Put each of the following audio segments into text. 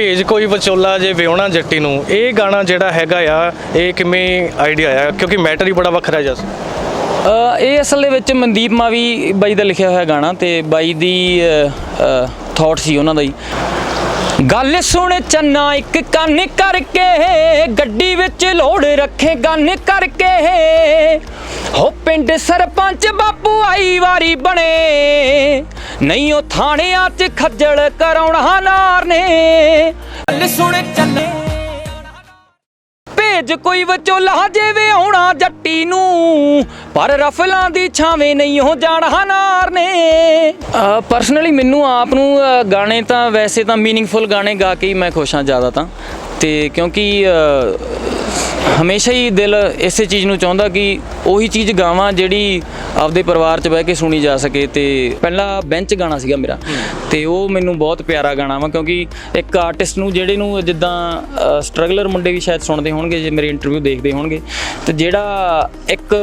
ਭੇਜ ਕੋਈ ਵਿਚੋਲਾ ਜੇ ਵਿਉਣਾ ਜੱਟੀ ਨੂੰ, ਇਹ ਗਾਣਾ ਜਿਹੜਾ ਹੈਗਾ ਆ, ਇਹ ਕਿਵੇਂ ਆਈਡੀਆ ਆਇਆ? ਕਿਉਂਕਿ ਮੈਟਰ ਹੀ ਬੜਾ ਵੱਖਰਾ ਜਿਹਾ ਸੀ। ਇਹ ਅਸਲ ਦੇ ਵਿੱਚ ਮਨਦੀਪ ਮਾਵੀ ਬਾਈ ਦਾ ਲਿਖਿਆ ਹੋਇਆ ਗਾਣਾ ਤੇ ਬਾਈ ਦੀ ਥਾਟ ਸੀ ਉਹਨਾਂ ਦਾ ਹੀ। ਗੱਲ ਸੁਣ ਚੰਨਾ, ਇੱਕ ਕੰਨ ਕਰਕੇ, ਗੱਡੀ ਵਿੱਚ ਲੋੜ ਰੱਖੇ ਗੰਨ ਕਰਕੇ। ਹੋ ਪਿੰਡ ਸਰਪੰਚ ਬਾਪੂ ਆਈ ਵਾਰੀ ਬਣੇ, ਨਹੀਂ ਉਹ ਥਾਣਿਆਂ 'ਚ ਖੱਜਲ ਕਰਾਉਣਾ ਨਾਰ ਨੇ। ਗੱਲ ਸੁਣ ਚੰਨੇ। ਭੇਜ ਕੋਈ ਵਿਚੋਲਾ ਜੇ ਆਉਣਾ ਜੱਟੀ ਨੂੰ। ਪਰ ਰਫਲਾਂ ਦੀ ਛਾਵੇਂ ਨਹੀਂ ਹੋ ਜਾਣਾ ਨਾਰ ਨੇ। ਪਰਸਨਲੀ ਮੈਨੂੰ ਆਪ ਨੂੰ ਗਾਣੇ ਤਾਂ ਵੈਸੇ ਤਾਂ ਮੀਨਿੰਗਫੁਲ ਗਾਣੇ ਗਾ ਕੇ ਹੀ ਮੈਂ ਖੁਸ਼ ਹਾਂ ਜ਼ਿਆਦਾ ਤਾਂ। ਤੇ ਕਿਉਂਕਿ ਹਮੇਸ਼ਾ ਹੀ ਦਿਲ ਇਸੇ ਚੀਜ਼ ਨੂੰ ਚਾਹੁੰਦਾ ਕਿ ਉਹੀ ਚੀਜ਼ ਗਾਵਾਂ ਜਿਹੜੀ ਆਪਦੇ ਪਰਿਵਾਰ 'ਚ ਬਹਿ ਕੇ ਸੁਣੀ ਜਾ ਸਕੇ ਤੇ ਪਹਿਲਾ ਬੈਂਚ ਗਾਣਾ ਸੀਗਾ ਮੇਰਾ ਤੇ ਉਹ ਮੈਨੂੰ ਬਹੁਤ ਪਿਆਰਾ ਗਾਣਾ ਵਾ ਕਿਉਂਕਿ ਇੱਕ ਆਰਟਿਸਟ ਨੂੰ ਜਿਹੜੇ ਨੂੰ ਜਿੱਦਾਂ ਸਟਰਗਲਰ ਮੁੰਡੇ ਵੀ ਸ਼ਾਇਦ ਸੁਣਦੇ ਹੋਣਗੇ, ਜੇ ਮੇਰੇ ਇੰਟਰਵਿਊ ਦੇਖਦੇ ਹੋਣਗੇ ਤੇ ਜਿਹੜਾ ਇੱਕ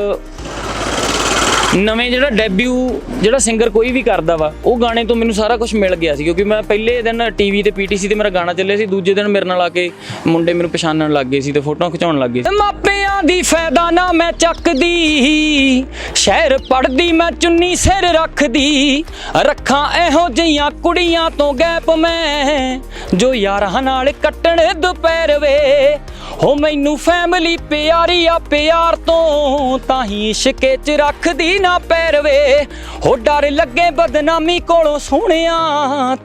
ਨਵੇਂ ਜਿਹੜਾ ਡੈਬਿਊ ਜਿਹੜਾ ਸਿੰਗਰ ਕੋਈ ਵੀ ਕਰਦਾ ਵਾ, ਉਹ ਗਾਣੇ ਤੋਂ ਮੈਨੂੰ ਸਾਰਾ ਕੁਝ ਮਿਲ ਗਿਆ ਸੀ, ਕਿਉਂਕਿ ਮੈਂ ਪਹਿਲੇ ਦਿਨ ਟੀਵੀ ਤੇ ਪੀਟੀਸੀ ਤੇ ਮੇਰਾ ਗਾਣਾ ਚੱਲਿਆ ਸੀ, ਦੂਜੇ ਦਿਨ ਮੇਰੇ ਨਾਲ ਆ ਕੇ ਮੁੰਡੇ ਮੈਨੂੰ ਪਛਾਣਨ ਲੱਗ ਗਏ ਸੀ ਤੇ ਫੋਟੋਆਂ ਖਿਚਾਉਣ ਲੱਗ ਗਏ ਸੀ। ਮਾਪਿਆਂ ਦੀ ਫਾਇਦਾ ਨਾ ਮੈਂ ਚੱਕਦੀ, ਸ਼ਹਿਰ ਪੜਦੀ ਮੈਂ ਚੁੰਨੀ ਸਿਰ ਰੱਖਦੀ, ਰੱਖਾਂ ਇਹੋ ਜਿਹੀਆਂ ਕੁੜੀਆਂ ਤੋਂ ਗੈਪ ਮੈਂ, ਜੋ ਯਾਰਾਂ ਨਾਲ ਕੱਟਣ ਦੁਪਹਿਰ ਵੇ ਹੋ ਮੈਨੂੰ ਫੈਮਲੀ ਪਿਆਰੀ ਆ ਪਿਆਰ ਤੋਂ ਤਾਂ ਹੀ ਇਸ਼ਕੇ ਚ ਰੱਖਦੀ ਨਾ ਪੈਰਵੇ ਹੋ ਡਰ ਲੱਗੇ ਬਦਨਾਮੀ ਕੋਲੋਂ ਸੋਹਣਿਆ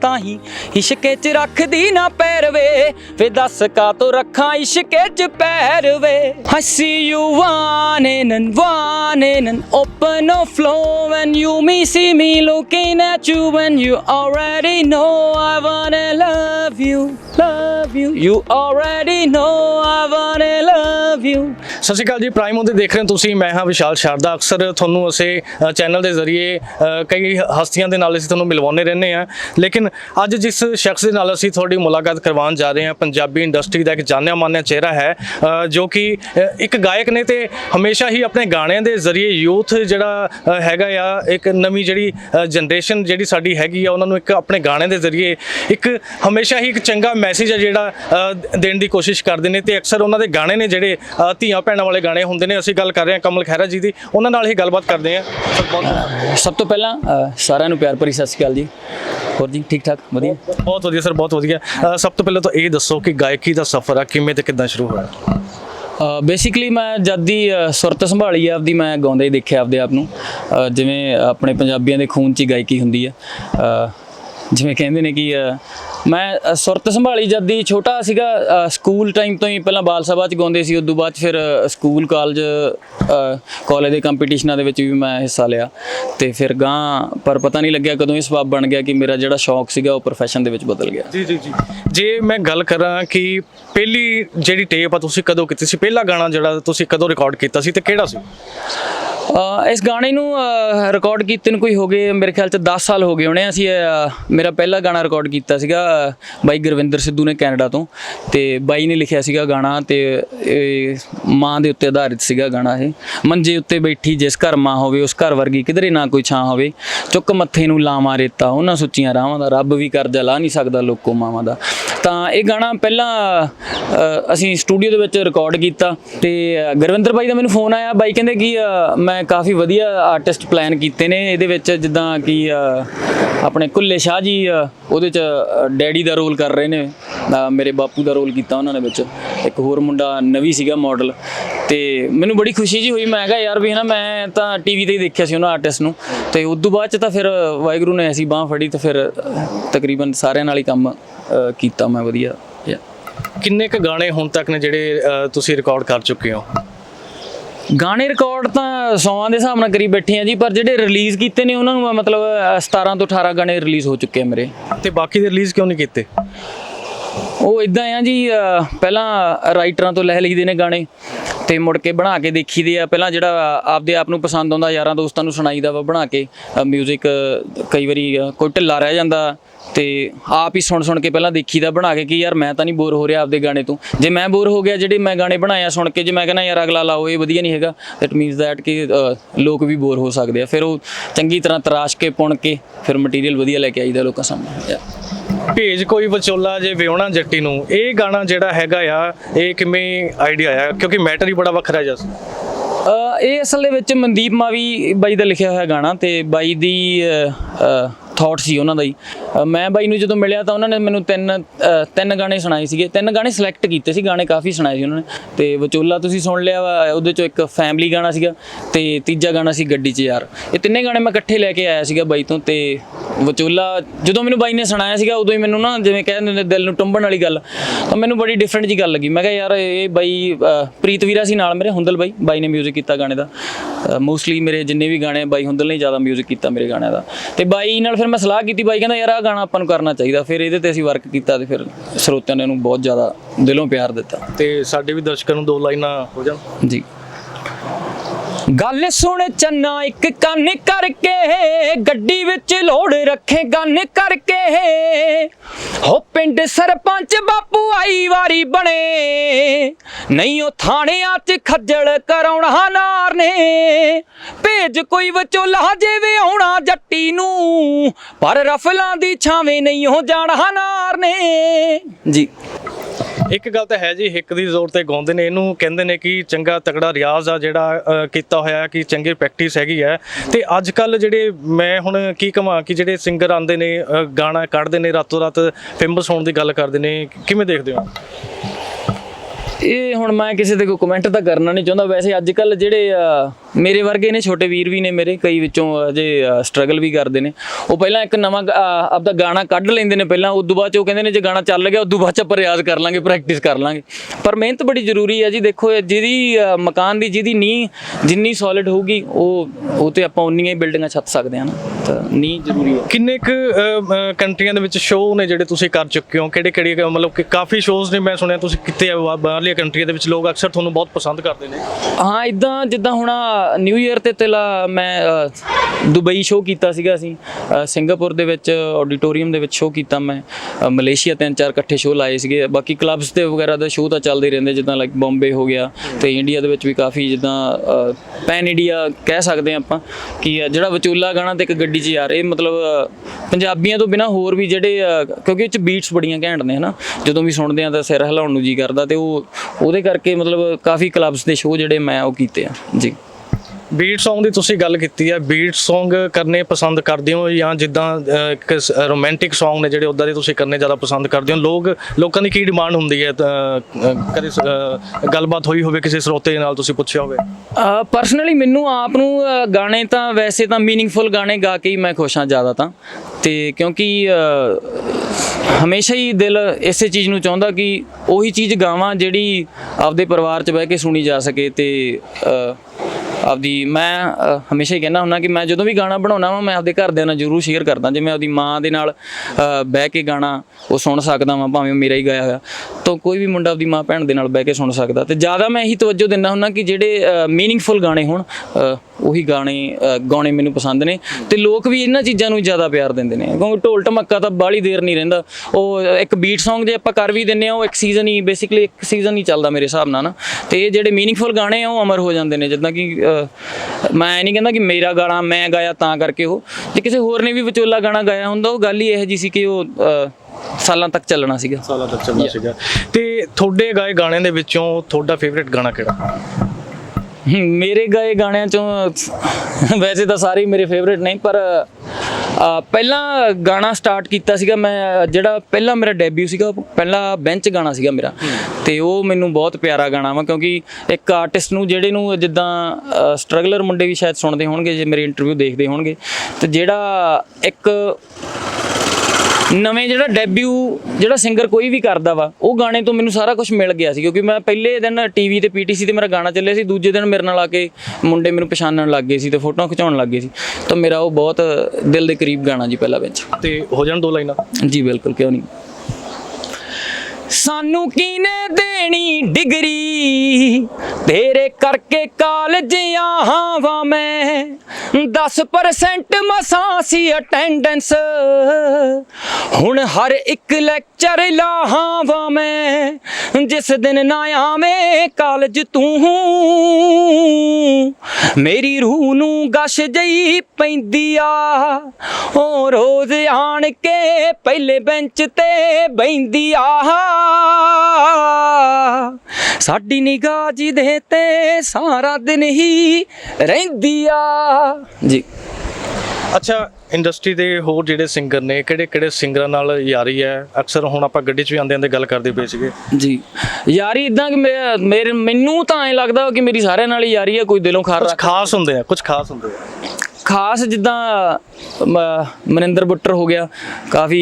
ਤਾਂ ਹੀ ਇਸ਼ਕੇ ਚ ਰੱਖਦੀ ਨਾ ਪੈਰਵੇ ਵੇ ਦੱਸ ਕਾ ਤੋ ਰੱਖਾਂ ਇਸ਼ਕੇ ਚ ਪੈਰਵੇ ਹਸੀ you want and want and open a flow when you me see me looking at you when you already know I want to love you love love you. You already know I wanna love you ਸਤਿ ਸ਼੍ਰੀ ਅਕਾਲ ਜੀ prime ਉਹਦੇ ਦੇਖ ਰਹੇ ਹੋ ਤੁਸੀਂ ਮੈਂ ਹਾਂ ਵਿਸ਼ਾਲ ਸ਼ਾਰਦਾ। ਅਕਸਰ ਤੁਹਾਨੂੰ ਅਸੀਂ ਚੈਨਲ ਦੇ ਜ਼ਰੀਏ ਕਈ ਹਸਤੀਆਂ ਦੇ ਨਾਲ ਅਸੀਂ ਤੁਹਾਨੂੰ ਮਿਲਵਾਉਂਦੇ ਰਹਿੰਦੇ ਆ ਲੇਕਿਨ ਅੱਜ ਜਿਸ ਸ਼ਖਸ ਦੇ ਨਾਲ ਅਸੀਂ ਤੁਹਾਡੀ ਮੁਲਾਕਾਤ ਕਰਵਾਉਣ ਜਾ ਰਹੇ ਹਾਂ ਪੰਜਾਬੀ ਇੰਡਸਟਰੀ ਦਾ ਇੱਕ ਜਾਣਿਆ ਮਾਨਿਆ ਚਿਹਰਾ ਹੈ ਜੋ ਕਿ ਇੱਕ ਗਾਇਕ ਨੇ ਤੇ ਹਮੇਸ਼ਾ ਹੀ ਆਪਣੇ ਗਾਣਿਆਂ ਦੇ ਜ਼ਰੀਏ ਯੂਥ ਜਿਹੜਾ ਹੈਗਾ ਆ ਇੱਕ ਨਵੀਂ ਜਿਹੜੀ ਜਨਰੇਸ਼ਨ ਜਿਹੜੀ ਸਾਡੀ ਹੈਗੀ ਆ ਉਹਨਾਂ ਨੂੰ ਇੱਕ ਆਪਣੇ ਗਾਣੇ ਦੇ ਜ਼ਰੀਏ ਇੱਕ ਹਮੇਸ਼ਾ ਹੀ ਇੱਕ ਚੰਗਾ ਮੈਸੇਜ ਆ ਜਿਹੜਾ ਦੇਣ ਦੀ ਕੋਸ਼ਿਸ਼ ਕਰਦੇ ਨੇ ਤੇ ਅਕਸਰ ਉਹਨਾਂ ਦੇ ਗਾਣੇ ਨੇ ਜਿਹੜੇ ਅ, ਧੀਆਂ ਭੈਣਾਂ ਵਾਲੇ ਗਾਣੇ ਹੁੰਦੇ ਨੇ ਅਸੀਂ ਗੱਲ ਕਰ ਰਹੇ ਹਾਂ ਕਮਲ ਖਹਿਰਾ ਜੀ ਦੀ। ਉਹਨਾਂ ਨਾਲ ਹੀ ਗੱਲਬਾਤ ਕਰਦੇ ਹਾਂ। ਸਭ ਤੋਂ ਪਹਿਲਾਂ ਸਾਰਿਆਂ ਨੂੰ ਪਿਆਰ ਭਰੀ ਸਤਿ ਸ਼੍ਰੀ ਅਕਾਲ ਜੀ। ਹੋਰ ਜੀ ਠੀਕ ਠਾਕ? ਵਧੀਆ? ਬਹੁਤ ਵਧੀਆ ਸਰ ਬਹੁਤ ਵਧੀਆ। ਸਭ ਤੋਂ ਪਹਿਲਾਂ ਤਾਂ ਇਹ ਦੱਸੋ ਕਿ ਗਾਇਕੀ ਦਾ ਸਫ਼ਰ ਆ ਕਿਵੇਂ ਤੇ ਕਿੱਦਾਂ ਸ਼ੁਰੂ ਹੋਇਆ? ਬੇਸਿਕਲੀ ਮੈਂ ਜਦ ਦੀ ਸੁਰਤ ਸੰਭਾਲੀ ਆ ਆਪਦੀ ਮੈਂ ਗਾਉਂਦਾ ਹੀ ਦੇਖਿਆ ਆਪਦੇ ਆਪ ਨੂੰ। ਜਿਵੇਂ ਆਪਣੇ ਪੰਜਾਬੀਆਂ ਦੇ ਖੂਨ 'ਚ ਗਾਇਕੀ ਹੁੰਦੀ ਆ। ਜਿਵੇਂ ਕਹਿੰਦੇ ਨੇ ਕਿ ਮੈਂ ਸੁਰਤ ਸੰਭਾਲੀ ਜਦ ਦੀ ਛੋਟਾ ਸੀਗਾ ਸਕੂਲ ਟਾਈਮ ਤੋਂ ਹੀ ਪਹਿਲਾਂ ਬਾਲ ਸਭਾ 'ਚ ਗਾਉਂਦੇ ਸੀ, ਉਦੋਂ ਬਾਅਦ 'ਚ ਫਿਰ ਸਕੂਲ ਕਾਲਜ ਕਾਲਜ ਦੇ ਕੰਪੀਟੀਸ਼ਨਾਂ ਦੇ ਵਿੱਚ ਵੀ ਮੈਂ ਹਿੱਸਾ ਲਿਆ। ਤੇ ਫਿਰ ਗਾਂ, ਪਰ ਪਤਾ ਨਹੀਂ ਲੱਗਿਆ ਕਦੋਂ ਇਹ ਸਬਬ ਬਣ ਗਿਆ ਕਿ ਮੇਰਾ ਜਿਹੜਾ ਸ਼ੌਕ ਸੀਗਾ ਉਹ ਪ੍ਰੋਫੈਸ਼ਨ ਦੇ ਵਿੱਚ ਬਦਲ ਗਿਆ। ਜੀ ਜੀ ਜੀ। ਜੇ ਮੈਂ ਗੱਲ ਕਰਾਂ ਕਿ ਪਹਿਲੀ ਜਿਹੜੀ ਟੇਪ ਆ ਤੁਸੀਂ ਕਦੋਂ ਕੀਤੀ ਸੀ? ਪਹਿਲਾ ਗਾਣਾ ਜਿਹੜਾ ਤੁਸੀਂ ਕਦੋਂ ਰਿਕਾਰਡ ਕੀਤਾ ਸੀ ਤੇ ਕਿਹੜਾ ਸੀ? ਇਸ ਗਾਣੇ ਨੂੰ ਰਿਕਾਰਡ ਕੀਤੇ ਨੂੰ ਕੋਈ ਹੋ ਗਏ, ਮੇਰੇ ਖਿਆਲ ਚ 10 ਸਾਲ ਹੋ ਗਏ ਹੋਣੇ ਅਸੀਂ ਮੇਰਾ ਪਹਿਲਾ ਗਾਣਾ ਰਿਕਾਰਡ ਕੀਤਾ ਸੀਗਾ ਬਾਈ ਗੁਰਵਿੰਦਰ ਸਿੱਧੂ ਨੇ ਕੈਨੇਡਾ ਤੋਂ। ਤੇ ਬਾਈ ਨੇ ਲਿਖਿਆ ਸੀਗਾ ਗਾਣਾ ਤੇ, ਇਹ, ਮਾਂ ਦੇ ਉੱਤੇ ਆਧਾਰਿਤ ਸੀਗਾ ਗਾਣਾ ਇਹ। ਮੰਜੇ ਉੱਤੇ ਬੈਠੀ ਜਿਸ ਘਰ ਮਾਂ ਹੋਵੇ, ਉਸ ਘਰ ਵਰਗੀ ਕਿਧਰੇ ਨਾ ਕੋਈ ਛਾਂ ਹੋਵੇ। ਚੁੱਕ ਮੱਥੇ ਨੂੰ ਲਾਵਾਂ ਰੇਤਾ, ਉਹਨਾਂ ਸੁੱਚੀਆਂ ਰਾਵਾਂ ਦਾ। ਰੱਬ ਵੀ ਕਰਜ਼ਾ ਲਾ ਨਹੀਂ ਸਕਦਾ ਲੋਕੋ ਮਾਵਾਂ ਦਾ। ਤਾਂ ਇਹ ਗਾਣਾ ਪਹਿਲਾਂ ਅਸੀਂ ਸਟੂਡੀਓ ਦੇ ਵਿੱਚ ਰਿਕਾਰਡ ਕੀਤਾ ਤੇ ਗੁਰਵਿੰਦਰ ਬਾਈ ਦਾ ਮੈਨੂੰ ਫੋਨ ਆਇਆ। ਬਾਈ ਕਹਿੰਦੇ ਕਿ ਮੈਂ ਮੈਂ ਕਾਫੀ ਵਧੀਆ ਆਰਟਿਸਟ ਪਲਾਨ ਕੀਤੇ ਨੇ। ਇਹਦੇ ਵਿੱਚ ਜਿੱਦਾਂ ਕਿ ਆਪਣੇ ਕੁੱਲੇ ਸ਼ਾਹ ਜੀ ਉਹਦੇ ਚ ਡੈਡੀ ਦਾ ਰੋਲ ਕਰ ਰਹੇ ਨੇ। ਮੇਰੇ ਬਾਪੂ ਦਾ ਰੋਲ ਕੀਤਾ ਉਹਨਾਂ ਨੇ ਵਿੱਚ। ਇੱਕ ਹੋਰ ਮੁੰਡਾ ਨਵੀਂ ਸੀਗਾ ਮਾਡਲ ਤੇ ਮੈਨੂੰ ਬੜੀ ਖੁਸ਼ੀ ਜੀ ਹੋਈ। ਮੈਂ ਕਿਹਾ, ਯਾਰ ਵੀ ਹਨਾ, ਮੈਂ ਤਾਂ ਟੀਵੀ ਤੇ ਹੀ ਦੇਖਿਆ ਸੀ ਉਹਨਾਂ ਆਰਟਿਸਟ ਨੂੰ। ਤੇ ਉਸ ਤੋਂ ਬਾਅਦ ਚ ਤਾਂ ਫਿਰ ਵਾਹਿਗੁਰੂ ਨੇ ਐਸੀ ਬਾਹ ਫੜੀ ਤੇ ਫਿਰ ਤਕਰੀਬਨ ਸਾਰਿਆਂ ਨਾਲ ਹੀ ਕੰਮ ਕੀਤਾ। ਮੈਂ ਵਧੀਆ, Yeah. ਕਿੰਨੇ ਕ ਗਾਣੇ ਹੁਣ ਤੱਕ ਨੇ ਜਿਹੜੇ ਤੁਸੀਂ ਰਿਕਾਰਡ ਕਰ ਚੁੱਕੇ ਹੋ? ਗਾਣੇ ਰਿਕਾਰਡ ਤਾਂ ਸੌਆਂ ਦੇ ਹਿਸਾਬ ਨਾਲ ਕਰੀ ਬੈਠੇ ਆ ਜੀ ਪਰ ਜਿਹੜੇ ਰਿਲੀਜ਼ ਕੀਤੇ ਨੇ ਉਹਨਾਂ ਨੂੰ ਮੈਂ ਮਤਲਬ ਅ, 17 ਤੋਂ 18 ਗਾਣੇ ਰਿਲੀਜ਼ ਹੋ ਚੁੱਕੇ ਆ ਮੇਰੇ। ਤੇ ਬਾਕੀ ਦੇ ਰਿਲੀਜ਼ ਕਿਉਂ ਨਹੀਂ ਕੀਤੇ? ਉਹ ਇਦਾਂ ਆ ਜੀ ਪਹਿਲਾਂ ਰਾਈਟਰਾਂ ਤੋਂ ਲੈ ਲਈਦੇ ਨੇ ਗਾਣੇ ਤੇ ਮੁੜ ਕੇ ਬਣਾ ਕੇ ਦੇਖੀਦੇ ਆ। ਪਹਿਲਾਂ ਜਿਹੜਾ ਆਪਦੇ ਆਪ ਨੂੰ ਪਸੰਦ ਆਉਂਦਾ, ਯਾਰਾਂ ਦੋਸਤਾਂ ਨੂੰ ਸੁਣਾਈਦਾ ਵਾ ਬਣਾ ਕੇ 뮤직 ਕਈ ਵਾਰੀ ਕੋਈ ਢਿੱਲਾ ਰਹਿ ਜਾਂਦਾ ਤੇ ਆਪ ਹੀ ਸੁਣ ਸੁਣ ਕੇ ਪਹਿਲਾਂ ਦੇਖੀਦਾ, ਬਣਾ ਕੇ ਕਿ ਯਾਰ ਮੈਂ ਤਾਂ ਨਹੀਂ ਬੋਰ ਹੋ ਰਿਹਾ ਆਪਦੇ ਗਾਣੇ ਤੋਂ। ਜੇ ਮੈਂ ਬੋਰ ਹੋ ਗਿਆ, ਜਿਹੜੇ ਮੈਂ ਗਾਣੇ ਬਣਾਇਆ ਸੁਣ ਕੇ, ਜੇ ਮੈਂ ਕਹਿੰਦਾ, ਯਾਰ ਅਗਲਾ ਲਾਓ, ਇਹ ਵਧੀਆ ਨਹੀਂ ਹੈਗਾ ਦੈਟ ਮੀਨਸ ਦੈਟ ਕਿ ਲੋਕ ਵੀ ਬੋਰ ਹੋ ਸਕਦੇ ਆ। ਫਿਰ ਉਹ ਚੰਗੀ ਤਰ੍ਹਾਂ ਤਰਾਸ਼ ਕੇ, ਪੁਣ ਕੇ, ਫਿਰ ਮਟੀਰੀਅਲ ਵਧੀਆ ਲੈ ਕੇ ਆਈਦਾ ਲੋਕਾਂ ਸਾਹਮਣੇ। Yeah. ਭੇਜ ਕੋਈ ਵਿਚੋਲਾ ਜੇ ਵਿਉਣਾ ਜੱਟੀ ਨੂੰ, ਇਹ ਗਾਣਾ ਜਿਹੜਾ ਹੈਗਾ ਆ, ਇਹ ਕਿਵੇਂ ਆਈਡੀਆ ਆਇਆ? ਕਿਉਂਕਿ ਮੈਟਰ ਹੀ ਬੜਾ ਵੱਖਰਾ ਜਿਹਾ ਇਹ ਅਸਲ ਦੇ ਵਿੱਚ ਮਨਦੀਪ ਮਾਵੀ ਬਾਈ ਦਾ ਲਿਖਿਆ ਹੋਇਆ ਗਾਣਾ ਤੇ ਬਾਈ ਦੀ ਥਾਟ ਸੀ ਉਹਨਾਂ ਦਾ ਹੀ। ਮੈਂ ਬਾਈ ਨੂੰ ਜਦੋਂ ਮਿਲਿਆ ਤਾਂ ਉਹਨਾਂ ਨੇ ਮੈਨੂੰ ਤਿੰਨ ਤਿੰਨ ਗਾਣੇ ਸੁਣਾਏ ਸੀਗੇ। ਤਿੰਨ ਗਾਣੇ ਸਿਲੈਕਟ ਕੀਤੇ ਸੀ, ਗਾਣੇ ਕਾਫੀ ਸੁਣਾਏ ਸੀ ਉਹਨਾਂ ਨੇ। ਤੇ ਵਿਚੋਲਾ ਤੁਸੀਂ ਸੁਣ ਲਿਆ ਵਾ, ਉਹਦੇ ਚੋਂ ਇੱਕ ਫੈਮਿਲੀ ਗਾਣਾ ਸੀਗਾ ਤੇ ਤੀਜਾ ਗਾਣਾ ਸੀ ਗੱਡੀ 'ਚ ਯਾਰ। ਇਹ ਤਿੰਨੇ ਗਾਣੇ ਮੈਂ ਇਕੱਠੇ ਲੈ ਕੇ ਆਇਆ ਸੀਗਾ ਬਾਈ ਤੋਂ ਤੇ ਵਿਚੋਲਾ ਜਦੋਂ ਮੈਨੂੰ ਬਾਈ ਨੇ ਸੁਣਾਇਆ ਸੀਗਾ, ਉਦੋਂ ਹੀ ਮੈਨੂੰ ਨਾ ਜਿਵੇਂ ਕਹਿੰਦੇ ਨੇ ਦਿਲ ਨੂੰ ਟੰਬਣ ਵਾਲੀ ਗੱਲ, ਤਾਂ ਮੈਨੂੰ ਬੜੀ ਡਿਫਰੈਂਟ ਜੀ ਗੱਲ ਲੱਗੀ। ਮੈਂ ਕਿਹਾ ਯਾਰ, ਇਹ ਬਾਈ ਪ੍ਰੀਤ ਵੀਰਾ ਸੀ ਨਾਲ ਮੇਰੇ, ਹੁੰਦਲ ਬਾਈ। ਬਾਈ ਨੇ ਮਿਊਜ਼ਿਕ ਕੀਤਾ ਗਾਣੇ ਦਾ। ਮੋਸਟਲੀ ਮੇਰੇ ਜਿੰਨੇ ਵੀ ਗਾਣੇ ਬਾਈ ਹੁੰਦਲ ਨੇ ਜ਼ਿਆਦਾ ਮਿਊਜ਼ਿਕ ਕੀਤਾ ਮੇਰੇ ਗਾਣਿਆਂ ਦਾ। ਤੇ ਬਾਈ ਨਾਲ ਫਿਰ ਮੈਂ ਸਲਾਹ ਕੀਤੀ ਬਾਈ ਕਹਿੰਦਾ ਯਾਰ ਆਹ ਗਾਣਾ ਆਪਾਂ ਨੂੰ ਕਰਨਾ ਚਾਹੀਦਾ। ਫਿਰ ਇਹਦੇ ਤੇ ਅਸੀਂ ਵਰਕ ਕੀਤਾ ਤੇ ਫਿਰ ਸਰੋਤਿਆਂ ਨੇ ਇਹਨੂੰ ਬਹੁਤ ਜ਼ਿਆਦਾ ਦਿਲੋਂ ਪਿਆਰ ਦਿੱਤਾ। ਤੇ ਸਾਡੇ ਵੀ ਦਰਸ਼ਕਾਂ ਨੂੰ ਦੋ ਲਾਈਨਾਂ ਹੋ ਜਾਣ। ਜੀ। ਗੱਲ ਸੁਣ ਚੰਨਾ ਇੱਕ ਕੰਨ ਕਰਕੇ ਗੱਡੀ ਵਿੱਚ ਲੋੜ ਰੱਖੇ ਗੰਨ ਕਰਕੇ। ਹੋ ਪਿੰਡ ਸਰਪੰਚ ਬਾਪੂ ਆਈ ਵਾਰੀ ਬਣੇ। ਨਹੀਂ ਉਹ ਥਾਣਿਆਂ 'ਚ ਖੱਜਲ ਕਰਾਉਣਾ ਨਾਰ ਨੇ। ਭੇਜ ਕੋਈ ਵਿਚੋਲਾ ਜਿਵੇਂ ਆਉਣਾ ਜੱਟੀ ਨੂੰ। ਪਰ ਰਫਲਾਂ ਦੀ ਛਾਵੇਂ ਨਹੀਂ ਹੋ ਜਾਣਾ ਨਾਰ ਨੇ। ਜੀ। ਇੱਕ ਗੱਲ ਤਾਂ ਹੈ ਜੀ ਹਿੱਕ ਦੀ ਜ਼ੋਰ ਤੇ ਗਾਉਂਦੇ ਨੇ। ਇਹਨੂੰ ਕਹਿੰਦੇ ਨੇ ਕਿ ਚੰਗਾ ਤਕੜਾ ਰਿਆਜ਼ ਆ ਜਿਹੜਾ ਅ, ਕੀਤਾ ਹੋਇਆ ਕਿ ਚੰਗੀ ਪ੍ਰੈਕਟਿਸ ਹੈਗੀ ਹੈ। ਤੇ ਅੱਜ ਕੱਲ ਜਿਹੜੇ ਮੈਂ ਹੁਣ ਕੀ ਕਹਾਂ ਕਿ ਜਿਹੜੇ ਸਿੰਗਰ ਆਉਂਦੇ ਨੇ ਗਾਣਾ ਕੱਢਦੇ ਨੇ ਰਾਤੋਂ ਰਾਤ ਫੇਮਸ ਹੋਣ ਦੀ ਗੱਲ ਕਰਦੇ ਨੇ, ਕਿਵੇਂ ਦੇਖਦੇ ਹੋ? ਇਹ ਹੁਣ ਮੈਂ ਕਿਸੇ ਦੇ ਕੋਈ ਕਮੈਂਟ ਤਾਂ ਕਰਨਾ ਨਹੀਂ ਚਾਹੁੰਦਾ। ਵੈਸੇ ਅੱਜ ਕੱਲ ਜਿਹੜੇ ਮੇਰੇ ਵਰਗੇ ਨੇ ਛੋਟੇ ਵੀਰ ਵੀ ਨੇ ਮੇਰੇ ਕਈ ਵਿੱਚੋਂ ਅਜੇ ਸਟਰਗਲ ਵੀ ਕਰਦੇ ਨੇ। ਉਹ ਪਹਿਲਾਂ ਇੱਕ ਨਵਾਂ ਆਪਦਾ ਗਾਣਾ ਕੱਢ ਲੈਂਦੇ ਨੇ ਪਹਿਲਾਂ ਉਸ ਤੋਂ ਬਾਅਦ ਉਹ ਕਹਿੰਦੇ ਨੇ ਜੇ ਗਾਣਾ ਚੱਲ ਗਿਆ ਉਸ ਤੋਂ ਬਾਅਦ ਚ ਆਪਾਂ ਰਿਆਜ਼ ਕਰ ਲਾਂਗੇ ਪ੍ਰੈਕਟਿਸ ਕਰ ਲਾਂਗੇ। ਪਰ ਮਿਹਨਤ ਬੜੀ ਜ਼ਰੂਰੀ ਹੈ ਜੀ ਦੇਖੋ ਜਿਹਦੀ ਮਕਾਨ ਦੀ ਜਿਹਦੀ ਨੀਂਹ ਜਿੰਨੀ ਸੋਲਿਡ ਹੋਊਗੀ ਉਹ ਉਹ ਤੇ ਆਪਾਂ ਉਨੀਆਂ ਹੀ ਬਿਲਡਿੰਗਾਂ ਛੱਤ ਸਕਦੇ ਹਾਂ ਨਾ। ਤਾਂ ਨੀਂਹ ਜ਼ਰੂਰੀ ਹੈ ਕਿੰਨੇ ਕੁ ਕੰਟਰੀਆਂ ਦੇ ਵਿੱਚ ਸ਼ੋਅ ਨੇ ਜਿਹੜੇ ਤੁਸੀਂ ਕਰ ਚੁੱਕੇ ਹੋ? ਕਿਹੜੇ ਕਿਹੜੇ ਮਤਲਬ ਕਿ ਕਾਫੀ ਸ਼ੋਅਜ਼ ਨੇ ਮੈਂ ਸੁਣਿਆ ਤੁਸੀਂ ਕਿਤੇ ਬਾਹਰਲੀਆਂ ਕੰਟਰੀਆਂ ਦੇ ਵਿੱਚ ਲੋਕ ਅਕਸਰ ਤੁਹਾਨੂੰ ਬਹੁਤ ਪਸੰਦ ਕਰਦੇ ਨੇ। ਹਾਂ ਇਦਾਂ ਜਿੱਦਾਂ ਹੁਣ ਨਿਊ ਇਅਰ ਤੇ ਤਿਲਾ ਮੈਂ ਦੁਬਈ ਸ਼ੋਅ ਕੀਤਾ ਸੀਗਾ ਅਸੀਂ। ਸਿੰਗਾਪੁਰ ਦੇ ਵਿੱਚ ਆਡੀਟੋਰੀਅਮ ਦੇ ਵਿੱਚ ਸ਼ੋਅ ਕੀਤਾ ਮੈਂ। ਮਲੇਸ਼ੀਆ ਤਿੰਨ ਚਾਰ ਇਕੱਠੇ ਸ਼ੋਅ ਲਾਏ ਸੀਗੇ। ਬਾਕੀ ਕਲੱਬਸ ਤੇ ਵਗੈਰਾ ਦਾ ਸ਼ੋਅ ਤਾਂ ਚੱਲਦੇ ਰਹਿੰਦੇ ਜਿੱਦਾਂ ਲਾਈਕ ਬੰਬੇ ਹੋ ਗਿਆ ਤੇ ਇੰਡੀਆ ਦੇ ਵਿੱਚ ਵੀ ਕਾਫੀ ਜਿੱਦਾਂ ਪੈਨ ਇੰਡੀਆ ਕਹਿ ਸਕਦੇ ਹਾਂ ਆਪਾਂ ਕਿ ਅ, ਜਿਹੜਾ ਵਿਚੋਲਾ ਗਾਣਾ ਤੇ ਇੱਕ ਗੱਡੀ 'ਚ ਯਾਰ ਇਹ ਮਤਲਬ ਪੰਜਾਬੀਆਂ ਤੋਂ ਬਿਨਾ ਹੋਰ ਵੀ ਜਿਹੜੇ ਕਿਉਂਕਿ ਇਹ 'ਚ ਬੀਟਸ ਬੜੀਆਂ ਘੈਂਟ ਨੇ ਹਨਾ? ਜਦੋਂ ਵੀ ਸੁਣਦੇ ਆ ਤਾਂ ਸਿਰ ਹਿਲਾਉਣ ਨੂੰ ਜੀ ਕਰਦਾ ਤੇ ਉਹ ਉਹਦੇ ਕਰਕੇ ਮਤਲਬ ਕਾਫੀ ਕਲੱਬਸ ਦੇ ਸ਼ੋਅ ਜਿਹੜੇ ਮੈਂ ਉਹ ਕੀਤੇ ਆ। ਜੀ। ਬੀਟ Song ਦੀ ਤੁਸੀਂ ਗੱਲ ਕੀਤੀ ਹੈ, ਬੀਟ Song ਕਰਨੇ ਪਸੰਦ ਕਰਦੇ ਹੋ ਜਾਂ ਜਿੱਦਾਂ ਇੱਕ ਰੋਮਾਂਟਿਕ Song ਨੇ ਜਿਹੜੇ ਉਦਾਂ ਦੇ ਤੁਸੀਂ ਕਰਨੇ ਜ਼ਿਆਦਾ ਪਸੰਦ ਕਰਦੇ ਹੋ? ਲੋਕ, ਲੋਕਾਂ ਦੀ ਕੀ ਡਿਮਾਂਡ ਹੁੰਦੀ ਹੈ? ਕਦੇ ਗੱਲਬਾਤ ਹੋਈ ਹੋਵੇ ਕਿਸੇ ਸਰੋਤੇ ਨਾਲ ਤੁਸੀਂ ਪੁੱਛਿਆ ਹੋਵੇ? ਪਰਸਨਲੀ ਮੈਨੂੰ ਆਪ ਨੂੰ ਗਾਣੇ ਤਾਂ ਵੈਸੇ ਤਾਂ ਮੀਨਿੰਗਫੁਲ ਗਾਣੇ ਗਾ ਕੇ ਹੀ ਮੈਂ ਖੁਸ਼ ਹਾਂ ਜ਼ਿਆਦਾ ਤਾਂ। ਤੇ ਕਿਉਂਕਿ ਹਮੇਸ਼ਾ ਹੀ ਦਿਲ ਇਸੇ ਚੀਜ਼ ਨੂੰ ਚਾਹੁੰਦਾ ਕਿ ਉਹੀ ਚੀਜ਼ ਗਾਵਾਂ ਜਿਹੜੀ ਆਪਦੇ ਪਰਿਵਾਰ 'ਚ ਬਹਿ ਕੇ ਸੁਣੀ ਜਾ ਸਕੇ ਤੇ ਆਪਦੀ ਮੈਂ ਅ, ਹਮੇਸ਼ਾ ਹੀ ਕਹਿੰਦਾ ਹੁੰਦਾ ਕਿ ਮੈਂ ਜਦੋਂ ਵੀ ਗਾਣਾ ਬਣਾਉਣਾ ਵਾ ਮੈਂ ਆਪਦੇ ਘਰਦਿਆਂ ਨਾਲ ਜ਼ਰੂਰ ਸ਼ੇਅਰ ਕਰਦਾ। ਜੇ ਮੈਂ ਆਪਦੀ ਮਾਂ ਦੇ ਨਾਲ ਅ, ਬਹਿ ਕੇ ਗਾਣਾ ਉਹ ਸੁਣ ਸਕਦਾ ਵਾਂ ਭਾਵੇਂ ਉਹ ਮੇਰਾ ਹੀ ਗਾਇਆ ਹੋਇਆ ਤਾਂ ਕੋਈ ਵੀ ਮੁੰਡਾ ਆਪਦੀ ਮਾਂ ਭੈਣ ਦੇ ਨਾਲ ਬਹਿ ਕੇ ਸੁਣ ਸਕਦਾ। ਤੇ ਜ਼ਿਆਦਾ ਮੈਂ ਇਹੀ ਤਵੱਜੋ ਦਿੰਦਾ ਹੁੰਦਾ ਕਿ ਜਿਹੜੇ ਮੀਨਿੰਗਫੁਲ ਗਾਣੇ ਹੋਣ ਅ, ਉਹੀ ਗਾਣੇ ਅ, ਗਾਉਣੇ ਮੈਨੂੰ ਪਸੰਦ ਨੇ। ਤੇ ਲੋਕ ਵੀ ਇਹਨਾਂ ਚੀਜ਼ਾਂ ਨੂੰ ਜ਼ਿਆਦਾ ਪਿਆਰ ਦਿੰਦੇ ਨੇ। ਕਿਉਂਕਿ ਢੋਲ ਢਮੱਕਾ ਤਾਂ ਬਾਹਲੀ ਦੇਰ ਨਹੀਂ ਰਹਿੰਦਾ। ਉਹ ਇੱਕ ਬੀਟ Song ਜੇ ਆਪਾਂ ਕਰ ਵੀ ਦਿੰਨੇ ਆ ਉਹ ਇੱਕ ਸੀਜ਼ਨ ਹੀ ਬੇਸਿਕਲੀ ਇੱਕ ਸੀਜ਼ਨ ਹੀ ਚੱਲਦਾ ਮੇਰੇ ਹਿਸਾਬ ਨਾਲ ਨਾ। ਤੇ ਇਹ ਜਿਹੜੇ ਮੀਨਿੰਗਫੁਲ ਗਾਣੇ ਆ ਉਹ ਅਮਰ ਹੋ ਜਾਂਦੇ ਨੇ ਜਿੱਦਾਂ ਕਿ ਅ, ਮੈਂ ਨਹੀਂ ਕਹਿੰਦਾ ਕਿ ਮੇਰਾ ਗਾਣਾ ਮੈਂ ਗਾਇਆ ਤਾਂ ਕਰਕੇ ਉਹ ਜੇ ਕਿਸੇ ਹੋਰ ਨੇ ਵੀ ਵਿਚੋਲਾ ਗਾਣਾ ਗਾਇਆ ਹੁੰਦਾ ਉਹ ਗੱਲ ਹੀ ਇਹੋ ਜੀ ਸੀ ਕਿ ਉਹ ਸਾਲਾਂ ਤੱਕ ਚੱਲਣਾ ਸੀਗਾ। ਸਾਲਾਂ ਤੱਕ ਚੱਲਣਾ ਸੀਗਾ। ਤੇ ਤੁਹਾਡੇ ਗਾਏ ਗਾਣਿਆਂ ਦੇ ਵਿੱਚੋਂ ਤੁਹਾਡਾ ਫੇਵਰਿਟ ਗਾਣਾ ਕਿਹੜਾ? ਮੇਰੇ ਗਾਏ ਗਾਣਿਆਂ ਚੋਂ ਵੈਸੇ ਤਾਂ ਸਾਰੇ ਮੇਰੇ ਫੇਵਰਿਟ ਨਹੀਂ ਪਰ ਪਹਿਲਾਂ ਗਾਣਾ ਸਟਾਰਟ ਕੀਤਾ ਸੀਗਾ ਮੈਂ, ਜਿਹੜਾ ਪਹਿਲਾਂ ਮੇਰਾ ਡੈਬਿਊ ਸੀਗਾ, ਪਹਿਲਾਂ ਬੈਂਚ ਗਾਣਾ ਸੀਗਾ ਮੇਰਾ। ਤੇ ਉਹ ਮੈਨੂੰ ਬਹੁਤ ਪਿਆਰਾ ਗਾਣਾ ਵਾ, ਕਿਉਂਕਿ ਇੱਕ ਆਰਟਿਸਟ ਨੂੰ, ਜਿਹੜੇ ਨੂੰ ਜਿੱਦਾਂ ਸਟਰਗਲਰ ਮੁੰਡੇ ਵੀ ਸ਼ਾਇਦ ਸੁਣਦੇ ਹੋਣਗੇ, ਜੇ ਮੇਰੇ ਇੰਟਰਵਿਊ ਦੇਖਦੇ ਹੋਣਗੇ, ਤੇ ਜਿਹੜਾ ਇੱਕ ਨਵੇਂ ਜਿਹੜਾ ਡੈਬਿਊ ਜਿਹੜਾ ਸਿੰਗਰ ਕੋਈ ਵੀ ਕਰਦਾ ਵਾ ਉਹ ਗਾਣੇ ਤੋਂ ਮੈਨੂੰ ਸਾਰਾ ਕੁਝ ਮਿਲ ਗਿਆ ਸੀ ਕਿਉਂਕਿ ਮੈਂ ਪਹਿਲੇ ਦਿਨ ਟੀਵੀ ਤੇ ਪੀਟੀਸੀ ਤੇ ਮੇਰਾ ਗਾਣਾ ਚੱਲਿਆ ਸੀ ਦੂਜੇ ਦਿਨ ਮੇਰੇ ਨਾਲ ਆ ਕੇ ਮੁੰਡੇ ਮੈਨੂੰ ਪਛਾਣਨ ਲੱਗ ਗਏ ਸੀ ਤੇ ਫੋਟੋਆਂ ਖਿਚਾਉਣ ਲੱਗ ਗਏ ਸੀ। ਤਾਂ ਮੇਰਾ ਉਹ ਬਹੁਤ ਦਿਲ ਦੇ ਕਰੀਬ ਗਾਣਾ ਜੀ ਪਹਿਲਾ ਵਿੱਚ। ਤੇ ਹੋ ਜਾਣ ਦੋ ਲਾਈਨਾਂ? ਜੀ ਬਿਲਕੁਲ ਕਿਉਂ ਨਹੀਂ। ਸਾਨੂੰ ਕਿਨੇ ਦੇਣੀ ਡਿਗਰੀ? ਤੇਰੇ ਕਰਕੇ ਕਾਲਜ ਆਹਾਂ ਮੈਂ। 10% ਮਸਾਂ ਸੀ ਅਟੈਂਡੈਂਸ ਹੁਣ ਹਰ ਇੱਕ ਲੈਕਚਰ ਲਾਹਾਂ ਮੈਂ। ਜਿਸ ਦਿਨ ਨਾ ਆਵੇਂ ਕਾਲਜ ਤੂੰ। ਮੇਰੀ ਰੂਹ ਨੂੰ ਗਸ਼ ਜਈ ਪੈਂਦੀ ਆ ਉਹ ਰੋਜ਼ ਆਣ ਕੇ ਪਹਿਲੇ ਬੈਂਚ ਤੇ ਬੈਂਦੀ ਆ ਸਾਡੀ ਨਿਗਾਹ ਜਿਹਦੇ ਤੇ ਸਾਰਾ ਦਿਨ ਹੀ ਰਹਿੰਦੀ ਆ। ਜੀ। ਅੱਛਾ ਇੰਡਸਟਰੀ ਦੇ ਹੋਰ ਜਿਹੜੇ ਸਿੰਗਰ ਨੇ ਕਿਹੜੇ ਕਿਹੜੇ ਸਿੰਗਰਾਂ ਨਾਲ ਯਾਰੀ ਹੈ? ਅਕਸਰ ਹੁਣ ਆਪਾਂ ਗੱਡੀ 'ਚ ਵੀ ਆਉਂਦੇ ਆਂਦੇ ਗੱਲ ਕਰਦੇ ਪਏ ਸੀਗੇ। ਜੀ। ਯਾਰੀ ਇਦਾਂ ਕਿ ਮੇਰੇ ਮੈਨੂੰ ਤਾਂ ਐ ਲੱਗਦਾ ਕਿ ਮੇਰੀ ਸਾਰਿਆਂ ਨਾਲ ਹੀ ਯਾਰੀ ਹੈ ਕੋਈ ਦਿਲੋਂ ਖਾਰ ਕੁਝ ਖਾਸ ਹੁੰਦੇ ਆ ਕੁਝ ਖਾਸ ਹੁੰਦੇ ਆ। ਖਾਸ ਜਿੱਦਾਂ ਮਨਿੰਦਰ ਬੁੱਟਰ ਹੋ ਗਿਆ ਕਾਫੀ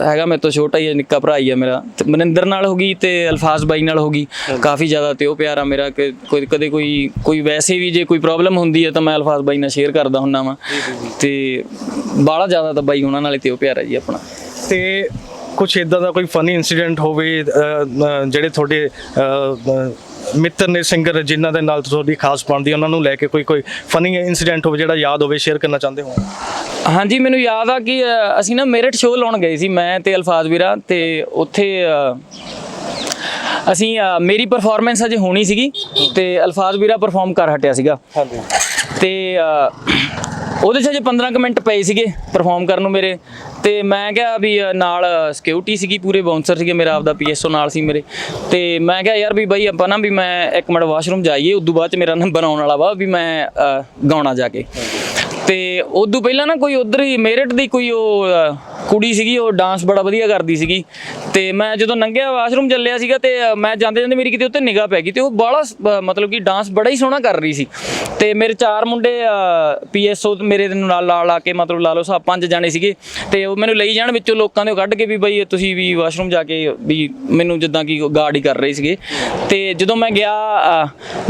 ਹੈਗਾ ਮੇਰੇ ਤੋਂ ਛੋਟਾ ਹੀ ਹੈ ਨਿੱਕਾ ਭਰਾ ਹੀ ਹੈ ਮੇਰਾ। ਮਨਿੰਦਰ ਨਾਲ ਹੋ ਗਈ ਤੇ ਅਲਫਾਜ਼ ਬਾਈ ਨਾਲ ਹੋ ਗਈ। ਕਾਫੀ ਜ਼ਿਆਦਾ ਤੇ ਉਹ ਪਿਆਰਾ ਮੇਰਾ ਕਿ ਕੋਈ ਕਦੇ ਕੋਈ ਕੋਈ ਵੈਸੇ ਵੀ ਜੇ ਕੋਈ ਪ੍ਰੋਬਲਮ ਹੁੰਦੀ ਹੈ ਤਾਂ ਮੈਂ ਅਲਫਾਜ਼ ਬਾਈ ਨਾਲ ਸ਼ੇਅਰ ਕਰਦਾ ਹੁੰਨਾ ਵਾਂ। ਤੇ ਬਾਹਲਾ ਜ਼ਿਆਦਾ ਤਾਂ ਬਾਈ ਉਹਨਾਂ ਨਾਲ ਹੀ ਤੇ ਉਹ ਪਿਆਰਾ ਜੀ ਆਪਣਾ। ਤੇ ਕੁਝ ਇਦਾਂ ਦਾ ਕੋਈ ਫਨੀ ਇਨਸੀਡੈਂਟ ਹੋਵੇ ਜਿਹੜੇ ਤੁਹਾਡੇ ਮਿੱਤਰ ਨੇ ਸਿੰਗਰ ਜਿਨ੍ਹਾਂ ਦੇ ਨਾਲ ਤੁਹਾਡੀ ਖਾਸ ਬਣਦੀ ਉਹਨਾਂ ਨੂੰ ਲੈ ਕੇ ਕੋਈ ਕੋਈ ਫਨੀ ਇਨਸੀਡੈਂਟ ਹੋਵੇ ਜਿਹੜਾ ਯਾਦ ਹੋਵੇ ਸ਼ੇਅਰ ਕਰਨਾ ਚਾਹੁੰਦੇ ਹੋ? ਹਾਂਜੀ ਮੈਨੂੰ ਯਾਦ ਆ ਕਿ ਅ, ਅਸੀਂ ਨਾ ਮੇਰਠ ਸ਼ੋਅ ਲਾਉਣ ਗਏ ਸੀ ਮੈਂ ਤੇ ਅਲਫਾਜ਼ ਵੀਰਾ ਤੇ ਉੱਥੇ ਅ, ਅਸੀਂ ਅ, ਮੇਰੀ ਪਰਫਾਰਮੈਂਸ ਅਜੇ ਹੋਣੀ ਸੀਗੀ ਤੇ ਅਲਫਾਜ਼ ਵੀਰਾ ਪਰਫਾਰਮ ਕਰ ਹਟਿਆ ਸੀਗਾ। ਹਾਂਜੀ। ਤੇ ਅ, ਉਹਦੇ 'ਚ ਅਜੇ 15 ਕੁ ਮਿੰਟ ਪਏ ਸੀਗੇ ਪਰਫਾਰਮ ਕਰਨ ਨੂੰ ਮੇਰੇ। ਤੇ ਮੈਂ ਕਿਹਾ ਵੀ ਨਾਲ ਸਿਕਿਉਰਿਟੀ ਸੀਗੀ ਪੂਰੇ ਬਾਉਂਸਰ ਸੀਗੇ ਮੇਰਾ, ਆਪਦਾ ਪੀਐਸਓ ਨਾਲ ਸੀ ਮੇਰੇ। ਤੇ ਮੈਂ ਕਿਹਾ ਯਾਰ ਵੀ ਬਾਈ ਆਪਾਂ ਨਾ ਵੀ ਮੈਂ ਇੱਕ ਮਿੰਟ ਵਾਸ਼ਰੂਮ ਜਾਈਏ, ਉਦੋਂ ਬਾਅਦ ਚ ਮੇਰਾ ਨੰਬਰ ਆਉਣ ਵਾਲਾ ਵਾ ਵੀ ਮੈਂ ਗਾਉਣਾ ਜਾ ਕੇ। ਤੇ ਉਦੋਂ ਪਹਿਲਾਂ ਨਾ ਕੋਈ ਉਧਰ ਹੀ ਮੇਰਠ ਦੀ ਕੋਈ ਉਹ ਕੁੜੀ ਸੀਗੀ, ਉਹ ਡਾਂਸ ਬੜਾ ਵਧੀਆ ਕਰਦੀ ਸੀਗੀ। ਤੇ ਮੈਂ ਜਦੋਂ ਨੰਗਿਆ ਵਾਸ਼ਰੂਮ ਚੱਲਿਆ ਸੀਗਾ ਤੇ ਮੈਂ ਜਾਂਦੇ ਜਾਂਦੇ ਮੇਰੀ ਕਿਤੇ ਉੱਤੇ ਨਿਗਾਹ ਪੈ ਗਈ ਤੇ ਉਹ ਬਾਲਾ ਮਤਲਬ ਕਿ ਡਾਂਸ ਬੜਾ ਹੀ ਸੋਹਣਾ ਕਰ ਰਹੀ ਸੀ। ਤੇ ਮੇਰੇ ਚਾਰ ਮੁੰਡੇ ਪੀਐਸਓ ਮੇਰੇ ਦੇ ਨਾਲ ਲਾ ਲਾ ਕੇ ਮਤਲਬ ਲਾ ਲਓ ਸਾ, ਪੰਜ ਜਾਣੇ ਸੀਗੇ। ਤੇ ਉਹ ਮੈਨੂੰ ਲਈ ਜਾਣ ਵਿੱਚੋਂ ਲੋਕਾਂ ਦੇ ਕੱਢ ਕੇ ਵੀ ਬਈ, ਤੁਸੀਂ ਵੀ ਵਾਸ਼ਰੂਮ ਜਾ ਕੇ ਵੀ ਮੈਨੂੰ ਜਿੱਦਾਂ ਕਿ ਗਾਰਡ ਹੀ ਕਰ ਰਹੇ ਸੀਗੇ। ਤੇ ਜਦੋਂ ਮੈਂ ਗਿਆ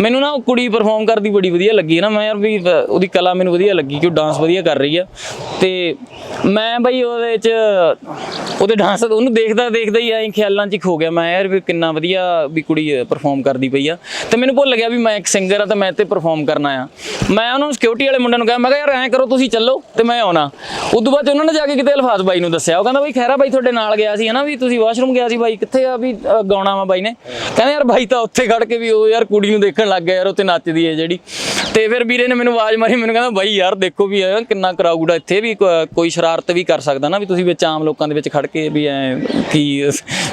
ਮੈਨੂੰ ਨਾ ਉਹ ਕੁੜੀ ਪਰਫਾਰਮ ਕਰਦੀ ਬੜੀ ਵਧੀਆ ਲੱਗੀ ਨਾ। ਮੈਂ ਯਾਰ ਵੀ ਉਹਦੀ ਕਲਾ ਮੈਨੂੰ ਵਧੀਆ ਲੱਗੀ ਕਿ ਉਹ ਡਾਂਸ ਵਧੀਆ ਕਰ ਰਹੀ ਆ। ਤੇ ਮੈਂ ਬਈ ਉਹਦੇ ਚ ਉਹਦੇ ਡਾਂਸ ਉਹਨੂੰ ਦੇਖਦਾ ਦੇਖਦਾ ਹੀ ਐਂ ਖਿਆਲਾਂ 'ਚ ਹੀ ਖੋ ਗਿਆ। ਮੈਂ ਯਾਰ ਵੀ ਕਿੰਨਾ ਵਧੀਆ ਵੀ ਕੁੜੀ ਪਰਫਾਰਮ ਕਰਦੀ ਪਈ ਆ। ਤੇ ਮੈਨੂੰ ਭੁੱਲ ਗਿਆ ਵੀ ਮੈਂ ਇੱਕ ਸਿੰਗਰ ਆ ਤੇ ਮੈਂ ਤੇ ਪਰਫਾਰਮ ਕਰਨਾ ਆ ਮੈਂ ਉਹਨਾਂ ਨੂੰ ਸਿਕਿਉਰਿਟੀ ਵਾਲੇ ਮੁੰਡਿਆਂ ਨੂੰ ਕਿਹਾ, ਮੈਂ ਕਿਹਾ ਯਾਰ ਐਂ ਕਰੋ, ਤੁਸੀਂ ਚੱਲੋ ਤੇ ਮੈਂ ਆਉਣਾ। ਉਦੋਂ ਬਾਅਦ ਉਹਨਾਂ ਨੇ ਜਾ ਕੇ ਕਿਤੇ ਅਲਫਾਜ਼ ਬਾਈ ਨੂੰ ਦੱਸਿਆ। ਉਹ ਕਹਿੰਦਾ ਬਈ ਖੈਰਾ ਬਾਈ ਤੁਹਾਡੇ ਨਾਲ ਗਿਆ ਸੀ ਹਨਾ, ਵੀ ਤੁਸੀਂ ਵਾਸ਼ਰੂਮ ਗਿਆ ਸੀ ਬਾਈ, ਕਿੱਥੇ ਆ? ਵੀ ਗਾਉਣਾ ਵਾ ਬਾਈ ਨੇ। ਕਹਿੰਦਾ ਯਾਰ ਬਾਈ ਤਾਂ ਉੱਥੇ ਖੜ ਕੇ ਵੀ ਉਹ ਯਾਰ ਕੁੜੀ ਨੂੰ ਦੇਖਣ ਲੱਗ ਗਿਆ ਯਾਰ, ਉੱਥੇ ਨੱਚਦੀ ਹੈ ਜਿਹੜੀ। ਤੇ ਫਿਰ ਵੀਰੇ ਨੇ ਮੈਨੂੰ ਆਵਾਜ਼ ਮਾਰੀ, ਮੈਨੂੰ ਕਹਿੰਦਾ ਬਾਈ ਯਾਰ ਦੇਖੋ ਵੀ ਕਿੰਨਾ ਕਰਾਊਡ ਆ, ਇੱਥੇ ਵੀ ਕੋਈ ਸ਼ਰਾਰਤ ਵੀ ਕਰ ਸਕਦਾ ਨਾ, ਵੀ ਤੁਸੀਂ ਵਿੱਚ ਆਮ ਲੋਕਾਂ ਦੇ ਵਿੱਚ ਖੜ ਕੇ ਵੀ ਐ ਕੀ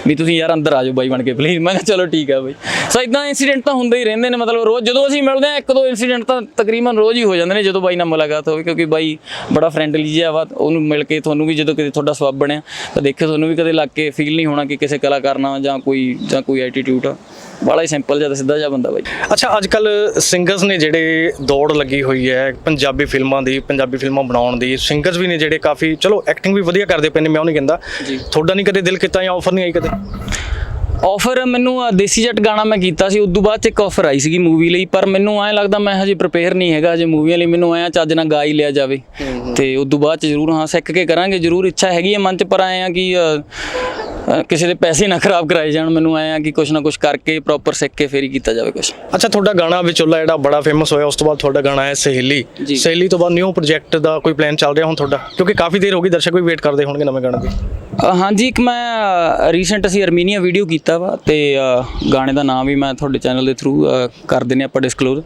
ਵੀ ਤੁਸੀਂ ਯਾਰ ਅੰਦਰ ਆ ਜਾਓ ਬਾਈ ਬਣ ਕੇ ਪਲੀਜ਼ ਮੈਂ ਕਿਹਾ ਚਲੋ ਠੀਕ ਆ ਬਾਈ। ਸੋ ਇਦਾਂ ਇਨਸੀਡੈਂਟ ਤਾਂ ਹੁੰਦੇ ਹੀ ਰਹਿੰਦੇ ਨੇ, ਮਤਲਬ ਰੋਜ਼ ਜਦੋਂ ਅਸੀਂ ਮਿਲਦੇ ਆ ਇੱਕ ਦੋ ਇਨਸੀਡੈਂਟ ਤਾਂ ਤਕਰੀਬਨ ਰੋਜ਼ ਹੀ ਹੋ ਜਾਂਦੇ ਨੇ, ਜਦੋਂ ਬਾਈ ਨਾਲ ਮੁਲਾਕਾਤ ਹੋਵੇ, ਕਿਉਂਕਿ ਬਾਈ ਬੜਾ ਫਰੈਂਡਲੀ ਜਿਹਾ ਵਾ, ਉਹਨੂੰ ਮਿਲ ਕੇ ਤੁਹਾਨੂੰ ਵੀ ਜਦੋਂ ਕਿਤੇ ਤੁਹਾਡਾ ਸਵੱਬ ਬਣਿਆ, ਤਾਂ ਦੇਖਿਓ ਤੁਹਾਨੂੰ ਵੀ ਕਦੇ ਲੱਗ ਕੇ ਫੀਲ ਨਹੀਂ ਹੋਣਾ ਕਿ ਕਿਸੇ ਕਲਾਕਾਰ ਨਾਲ ਜਾਂ ਕੋਈ ਜਾਂ ਕੋਈ ਐਟੀਟਿਊਡ ਆ। ਬੜਾ ਹੀ ਸਿੰਪਲ ਜਿਹਾ ਤੇ ਸਿੱਧਾ ਜਿਹਾ ਬੰਦਾ ਬਾਈ। ਅੱਛਾ ਅੱਜ ਕੱਲ ਸਿੰਗਰਸ ਨੇ ਜਿਹੜੇ ਦੌੜ ਲੱਗੀ ਹੋਈ ਹੈ ਪੰਜਾਬੀ ਫਿਲਮਾਂ ਦੀ ਪੰਜਾਬੀ ਫਿਲਮਾਂ ਬਣਾਉਣ ਦੀ ਸਿੰਗਰਸ ਵੀ ਨੇ ਜਿਹੜੇ ਕਾਫੀ ਚਲੋ ਐਕਟਿੰਗ ਵੀ ਵਧੀਆ ਕਰਦੇ ਪਏ ਨੇ ਮੈਂ ਉਹ ਨਹੀਂ ਕਹਿੰਦਾ। ਤੁਹਾਡਾ ਨਹੀਂ ਕਦੇ ਦਿਲ ਕੀਤਾ ਜਾਂ ਆਫਰ ਨਹੀਂ ਆਈ ਕਦੇ? ਆਫਰ ਮੈਨੂੰ ਦੇਸੀ ਜੱਟ ਗਾਣਾ ਮੈਂ ਕੀਤਾ ਸੀ ਉਦੋਂ ਬਾਅਦ ਚ ਇੱਕ ਆਫਰ ਆਈ ਸੀਗੀ ਮੂਵੀ ਲਈ ਪਰ ਮੈਨੂੰ ਐਂ ਲੱਗਦਾ ਮੈਂ ਹਜੇ ਪ੍ਰਪੇਅਰ ਨਹੀਂ ਹੈਗਾ ਹਜੇ ਮੂਵੀਆਂ ਲਈ ਮੈਨੂੰ ਐਂ ਚੱਜ ਨਾਲ ਗਾ ਹੀ ਲਿਆ ਜਾਵੇ। ਤੇ ਉਦੋਂ ਬਾਅਦ ਚ ਜ਼ਰੂਰ ਹਾਂ ਸਿੱਖ ਕੇ ਕਰਾਂਗੇ ਜ਼ਰੂਰ ਇੱਛਾ ਹੈਗੀ ਹੈ ਮਨ ਚ ਪਰ ਐਂ ਆ ਕਿ ਕਿਸੇ ਦੇ ਪੈਸੇ ਨਾ ਖਰਾਬ ਕਰਾਏ ਜਾਣ ਮੈਨੂੰ ਐਂ ਆ ਕਿ ਕੁਛ ਨਾ ਕੁਛ ਕਰਕੇ ਪ੍ਰੋਪਰ ਸਿੱਖ ਕੇ ਫੇਰ ਹੀ ਕੀਤਾ ਜਾਵੇ ਕੁਛ। ਅੱਛਾ ਤੁਹਾਡਾ ਗਾਣਾ ਵਿਚੋਲਾ ਜਿਹੜਾ ਬੜਾ ਫੇਮਸ ਹੋਇਆ ਉਸ ਤੋਂ ਬਾਅਦ ਤੁਹਾਡਾ ਗਾਣਾ ਹੈ ਸਹੇਲੀ। ਸਹੇਲੀ ਤੋਂ ਬਾਅਦ ਨਿਊ ਪ੍ਰੋਜੈਕਟ ਦਾ ਕੋਈ ਪਲਾਨ ਚੱਲ ਰਿਹਾ ਹੁਣ ਤੁਹਾਡਾ? ਕਿਉਂਕਿ ਕਾਫੀ ਦੇਰ ਹੋ ਗਈ ਦਰਸ਼ਕ ਵੀ ਵੇਟ ਕਰਦੇ ਹੋਣਗੇ ਨਵੇਂ ਗਾਣੇ ਦੀ। ਹਾਂਜੀ ਇੱਕ ਮੈਂ ਰੀਸੈਂਟ ਅਸੀਂ ਅਰਮੀਨੀਆ ਵੀਡੀਓ ਕੀਤਾ ਵਾ ਤੇ ਗਾਣੇ ਦਾ ਨਾਮ ਵੀ ਮੈਂ ਤੁਹਾਡੇ ਚੈਨਲ ਦੇ ਥਰੂ ਕਰ ਦਿੰਨੇ ਆਪਾਂ ਡਿਸਕਲੋਜ਼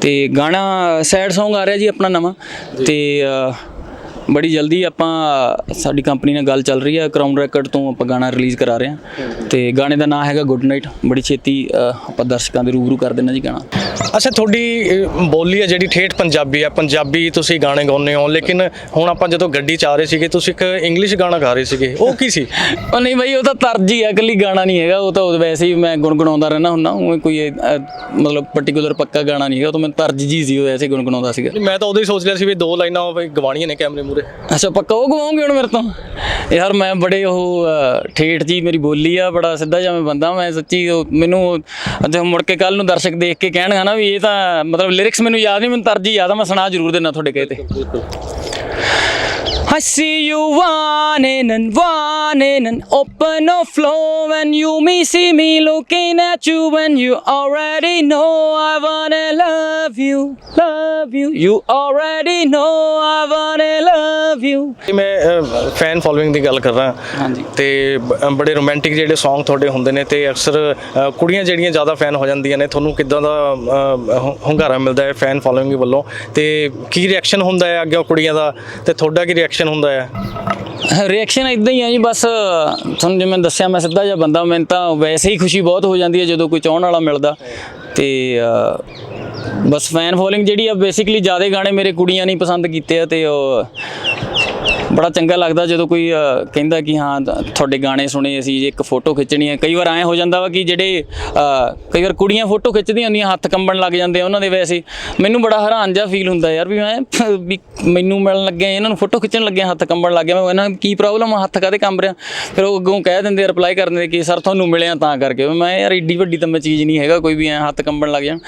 ਤੇ ਗਾਣਾ ਸੈਡ Song ਆ ਰਿਹਾ ਜੀ ਆਪਣਾ ਨਵਾਂ। ਤੇ ਬੜੀ ਜਲਦੀ ਆਪਾਂ ਸਾਡੀ ਕੰਪਨੀ ਨਾਲ ਗੱਲ ਚੱਲ ਰਹੀ ਹੈ ਕਰਾਊਨ ਰੈਕਡ ਤੋਂ ਆਪਾਂ ਗਾਣਾ ਰਿਲੀਜ਼ ਕਰਾ ਰਹੇ ਹਾਂ। ਤੇ ਗਾਣੇ ਦਾ ਨਾਮ ਹੈਗਾ ਗੁੱਡ ਨਾਈਟ ਬੜੀ ਛੇਤੀ ਆਪਾਂ ਦਰਸ਼ਕਾਂ ਦੇ ਰੂਬਰੂ ਕਰ ਦੇਣਾ ਜੀ ਗਾਣਾ। ਅੱਛਾ ਤੁਹਾਡੀ ਬੋਲੀ ਹੈ ਜਿਹੜੀ ਠੇਠ ਪੰਜਾਬੀ ਹੈ। ਪੰਜਾਬੀ ਤੁਸੀਂ ਗਾਣੇ ਗਾਉਂਦੇ ਹੋ ਲੇਕਿਨ ਹੁਣ ਆਪਾਂ ਜਦੋਂ ਗੱਡੀ 'ਚ ਆ ਰਹੇ ਸੀਗੇ ਤੁਸੀਂ ਇੱਕ ਇੰਗਲਿਸ਼ ਗਾਣਾ ਗਾ ਰਹੇ ਸੀਗੇ। ਉਹ ਕੀ ਸੀ? ਉਹ ਨਹੀਂ ਬਈ ਉਹ ਤਾਂ ਤਰਜ ਹੀ ਆ ਇਕੱਲੀ ਗਾਣਾ ਨਹੀਂ ਹੈਗਾ। ਉਹ ਤਾਂ ਵੈਸੇ ਹੀ ਮੈਂ ਗੁੰਗਣਾਉਂਦਾ ਰਹਿਣਾ ਹੁੰਦਾ। ਉਹ ਕੋਈ ਮਤਲਬ ਪਾਰਟਿਕੂਲਰ ਪੱਕਾ ਗਾਣਾ ਨਹੀਂ ਹੈਗਾ। ਉਹ ਤਾਂ ਮੈਂ ਤਰਜ ਜੀ ਸੀ ਉਹ ਵੈਸੇ ਹੀ ਗੁੰਗਣਾਉਂਦਾ ਸੀਗਾ ਮੈਂ ਤਾਂ ਉਦੋਂ ਹੀ ਸੋਚ ਲਿਆ ਸੀ ਵੀ ਦੋ ਲਾਈਨਾਂ ਉਹ ਗਵਾਣੀਆਂ ਨੇ ਕੈਮਰੇ ਮੂਰੇ ਅੱਛਾ, ਪੱਕਾ ਉਹ ਗਵਾਉਂਗੇ ਹੁਣ ਮੇਰੇ ਤੋਂ? ਯਾਰ ਮੈਂ ਬੜੇ ਉਹ ਠੇਠ ਜੀ ਮੇਰੀ ਬੋਲੀ ਆ, ਬੜਾ ਸਿੱਧਾ ਜਿਹਾ ਮੈਂ ਬੰਦਾ, ਮੈਂ ਸੱਚੀ ਉਹ ਮੈਨੂੰ ਅੱਜ ਮੁੜ ਕੇ ਕੱਲ ਨੂੰ ਦਰਸ਼ਕ ਦੇਖ ਕੇ ਕਹਿਣਗਾ ਨਾ ਵੀ ਇਹ ਤਾਂ ਮਤਲਬ ਲਿਰਿਕਸ ਮੈਨੂੰ ਯਾਦ ਨਹੀਂ ਮੈਨੂੰ ਤਰਜੀ ਯਾਦ ਆ, ਮੈਂ ਸੁਣਾ ਜ਼ਰੂਰ ਦੇਣਾ ਤੁਹਾਡੇ ਕਹੇ ਤੇ। I see you whining and whining and open no flow and you me see me looking at you when you already know I wanna love you, love you. You already know I wanna love you. ਮੈਂ fan following ਦੀ ਗੱਲ ਕਰ ਰਹਾ ਹਾਂਜੀ। ਤੇ ਬ- ਬੜੇ romantic ਜਿਹੜੇ Song ਤੁਹਾਡੇ ਹੁੰਦੇ ਨੇ ਤੇ ਅਕਸਰ ਅ, ਕੁੜੀਆਂ ਜਿਹੜੀਆਂ ਜ਼ਿਆਦਾ ਫੈਨ ਹੋ ਜਾਂਦੀਆਂ ਨੇ ਤੁਹਾਨੂੰ ਕਿੱਦਾਂ ਦਾ ਅ, ਹੁ- ਹੁੰਗਾਰਾ ਮਿਲਦਾ ਹੈ ਫੈਨ ਫੋਲੋਇੰਗ ਵੱਲੋਂ ਤੇ ਕੀ ਰਿਐਕਸ਼ਨ ਹੁੰਦਾ ਹੈ ਅੱਗੇ ਕੁੜੀਆਂ ਦਾ ਤੇ ਤੁਹਾਡਾ ਕੀ ਰਿਐਕਸ਼ਨ ਹੁੰਦਾ ਹੈ? ਰਿਐਕਸ਼ਨ ਇਦਾਂ ਹੀ ਆ ਜੀ, ਬਸ, ਤੁਹਾਨੂੰ ਜਿਵੇਂ ਦੱਸਿਆ, ਮੈਂ ਸਿੱਧਾ ਜਿਹਾ ਬੰਦਾ, ਮੈਨੂੰ ਤਾਂ ਵੈਸੇ ਹੀ ਖੁਸ਼ੀ ਬਹੁਤ ਹੋ ਜਾਂਦੀ ਹੈ ਜਦੋਂ ਕੋਈ ਚਾਹਣ ਵਾਲਾ ਮਿਲਦਾ। ਤੇ ਬਸ ਫੈਨ ਫੋਲੋਇੰਗ ਜਿਹੜੀ ਆ ਬੇਸਿਕਲੀ ਜ਼ਿਆਦਾ ਗਾਣੇ ਮੇਰੇ ਕੁੜੀਆਂ ਨੇ ਪਸੰਦ ਕੀਤੇ ਆ, ਤੇ ਉਹ ਬੜਾ ਚੰਗਾ ਲੱਗਦਾ ਜਦੋਂ ਕੋਈ ਕਹਿੰਦਾ ਕਿ ਹਾਂ ਤੁਹਾਡੇ ਗਾਣੇ ਸੁਣੇ ਅਸੀਂ ਜੀ ਇੱਕ ਫੋਟੋ ਖਿੱਚਣੀ ਹੈ। ਕਈ ਵਾਰ ਐਂ ਹੋ ਜਾਂਦਾ ਵਾ ਕਿ ਜਿਹੜੇ ਕਈ ਵਾਰ ਕੁੜੀਆਂ ਫੋਟੋ ਖਿੱਚਦੀਆਂ ਹੁੰਦੀਆਂ ਹੱਥ ਕੰਬਣ ਲੱਗ ਜਾਂਦੇ ਆ ਉਹਨਾਂ ਦੇ ਵੈਸੇ। ਮੈਨੂੰ ਬੜਾ ਹੈਰਾਨ ਜਿਹਾ ਫੀਲ ਹੁੰਦਾ ਯਾਰ ਵੀ ਮੈਂ ਵੀ ਮੈਨੂੰ ਮਿਲਣ ਲੱਗਿਆ ਇਹਨਾਂ ਨੂੰ ਫੋਟੋ ਖਿੱਚਣ ਲੱਗਿਆ ਹੱਥ ਕੰਬਣ ਲੱਗ ਗਿਆ। ਮੈਂ ਇਹਨਾਂ ਨੂੰ ਕੀ ਪ੍ਰੋਬਲਮ ਆ ਹੱਥ ਕਾਦੇ ਕੰਬ ਰਿਹਾ? ਫਿਰ ਉਹ ਅੱਗੋਂ ਕਹਿ ਦਿੰਦੇ ਰਿਪਲਾਈ ਕਰ ਦਿੰਦੇ ਕਿ ਸਰ ਤੁਹਾਨੂੰ ਮਿਲਿਆ ਤਾਂ ਕਰਕੇ। ਮੈਂ ਯਾਰ ਏਡੀ ਵੱਡੀ ਤਾਂ ਮੈਂ ਚੀਜ਼ ਨਹੀਂ ਹੈਗਾ ਕੋਈ ਵੀ ਐ ਹੱਥ ਕੰਬਣ ਲੱਗ ਜਾਣ।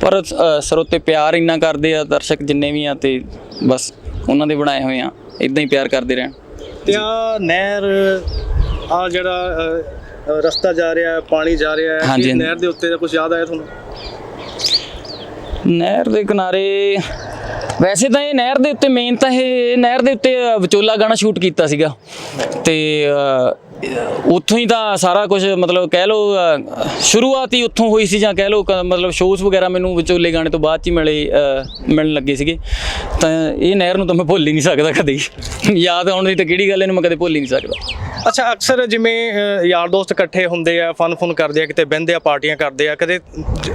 ਪਰ ਅ, ਸਰੋਤੇ ਪਿਆਰ ਇੰਨਾ ਕਰਦੇ ਆ ਦਰਸ਼ਕ ਜਿੰਨੇ ਵੀ ਆ ਤੇ ਬਸ ਉਹਨਾਂ ਦੇ ਬਣਾਏ ਹੋਏ ਆ। ਇਦਾਂ ਹੀ ਪਿਆਰ ਕਰਦੇ ਰਹਿਣ। ਤੇ ਆ ਨਹਿਰ ਆ ਜਿਹੜਾ ਅ, ਰਸਤਾ ਜਾ ਰਿਹਾ ਹੈ ਪਾਣੀ ਜਾ ਰਿਹਾ ਹੈ ਹਾਂਜੀ, ਕੀ ਹਾਂਜੀ। ਨਹਿਰ ਦੇ ਉੱਤੇ ਦਾ ਕੁਝ ਯਾਦ ਆਇਆ ਤੁਹਾਨੂੰ? ਨਹਿਰ ਦੇ ਕਿਨਾਰੇ ਵੈਸੇ ਤਾਂ ਇਹ ਨਹਿਰ ਦੇ ਉੱਤੇ ਮੇਨ ਤਾਂ ਇਹ ਨਹਿਰ ਦੇ ਉੱਤੇ ਅ, ਵਿਚੋਲਾ ਗਾਣਾ ਸ਼ੂਟ ਕੀਤਾ ਸੀਗਾ। ਤੇ ਅ, ਉੱਥੋਂ ਹੀ ਤਾਂ ਸਾਰਾ ਕੁਝ ਮਤਲਬ ਕਹਿ ਲਓ ਸ਼ੁਰੂਆਤ ਹੀ ਉੱਥੋਂ ਹੋਈ ਸੀ ਜਾਂ ਕਹਿ ਲਓ ਮਤਲਬ ਸ਼ੋਜ਼ ਵਗੈਰਾ ਮੈਨੂੰ ਵਿਚੋਲੇ ਗਾਣੇ ਤੋਂ ਬਾਅਦ ਚ ਹੀ ਮਿਲੇ ਮਿਲਣ ਲੱਗੇ ਸੀਗੇ। ਤਾਂ ਇਹ ਨਹਿਰ ਨੂੰ ਤਾਂ ਮੈਂ ਭੁੱਲ ਹੀ ਨਹੀਂ ਸਕਦਾ ਕਦੇ। ਯਾਦ ਆਉਣ ਦੀ ਤਾਂ ਕਿਹੜੀ ਗੱਲ ਇਹਨੂੰ ਮੈਂ ਕਦੇ ਭੁੱਲ ਹੀ ਨਹੀਂ ਸਕਦਾ। ਅੱਛਾ ਅਕਸਰ ਜਿਵੇਂ ਯਾਰ ਦੋਸਤ ਇਕੱਠੇ ਹੁੰਦੇ ਆ ਫਨ ਫਨ ਕਰਦੇ ਆ ਕਿਤੇ ਬਹਿੰਦੇ ਆ ਪਾਰਟੀਆਂ ਕਰਦੇ ਆ ਕਦੇ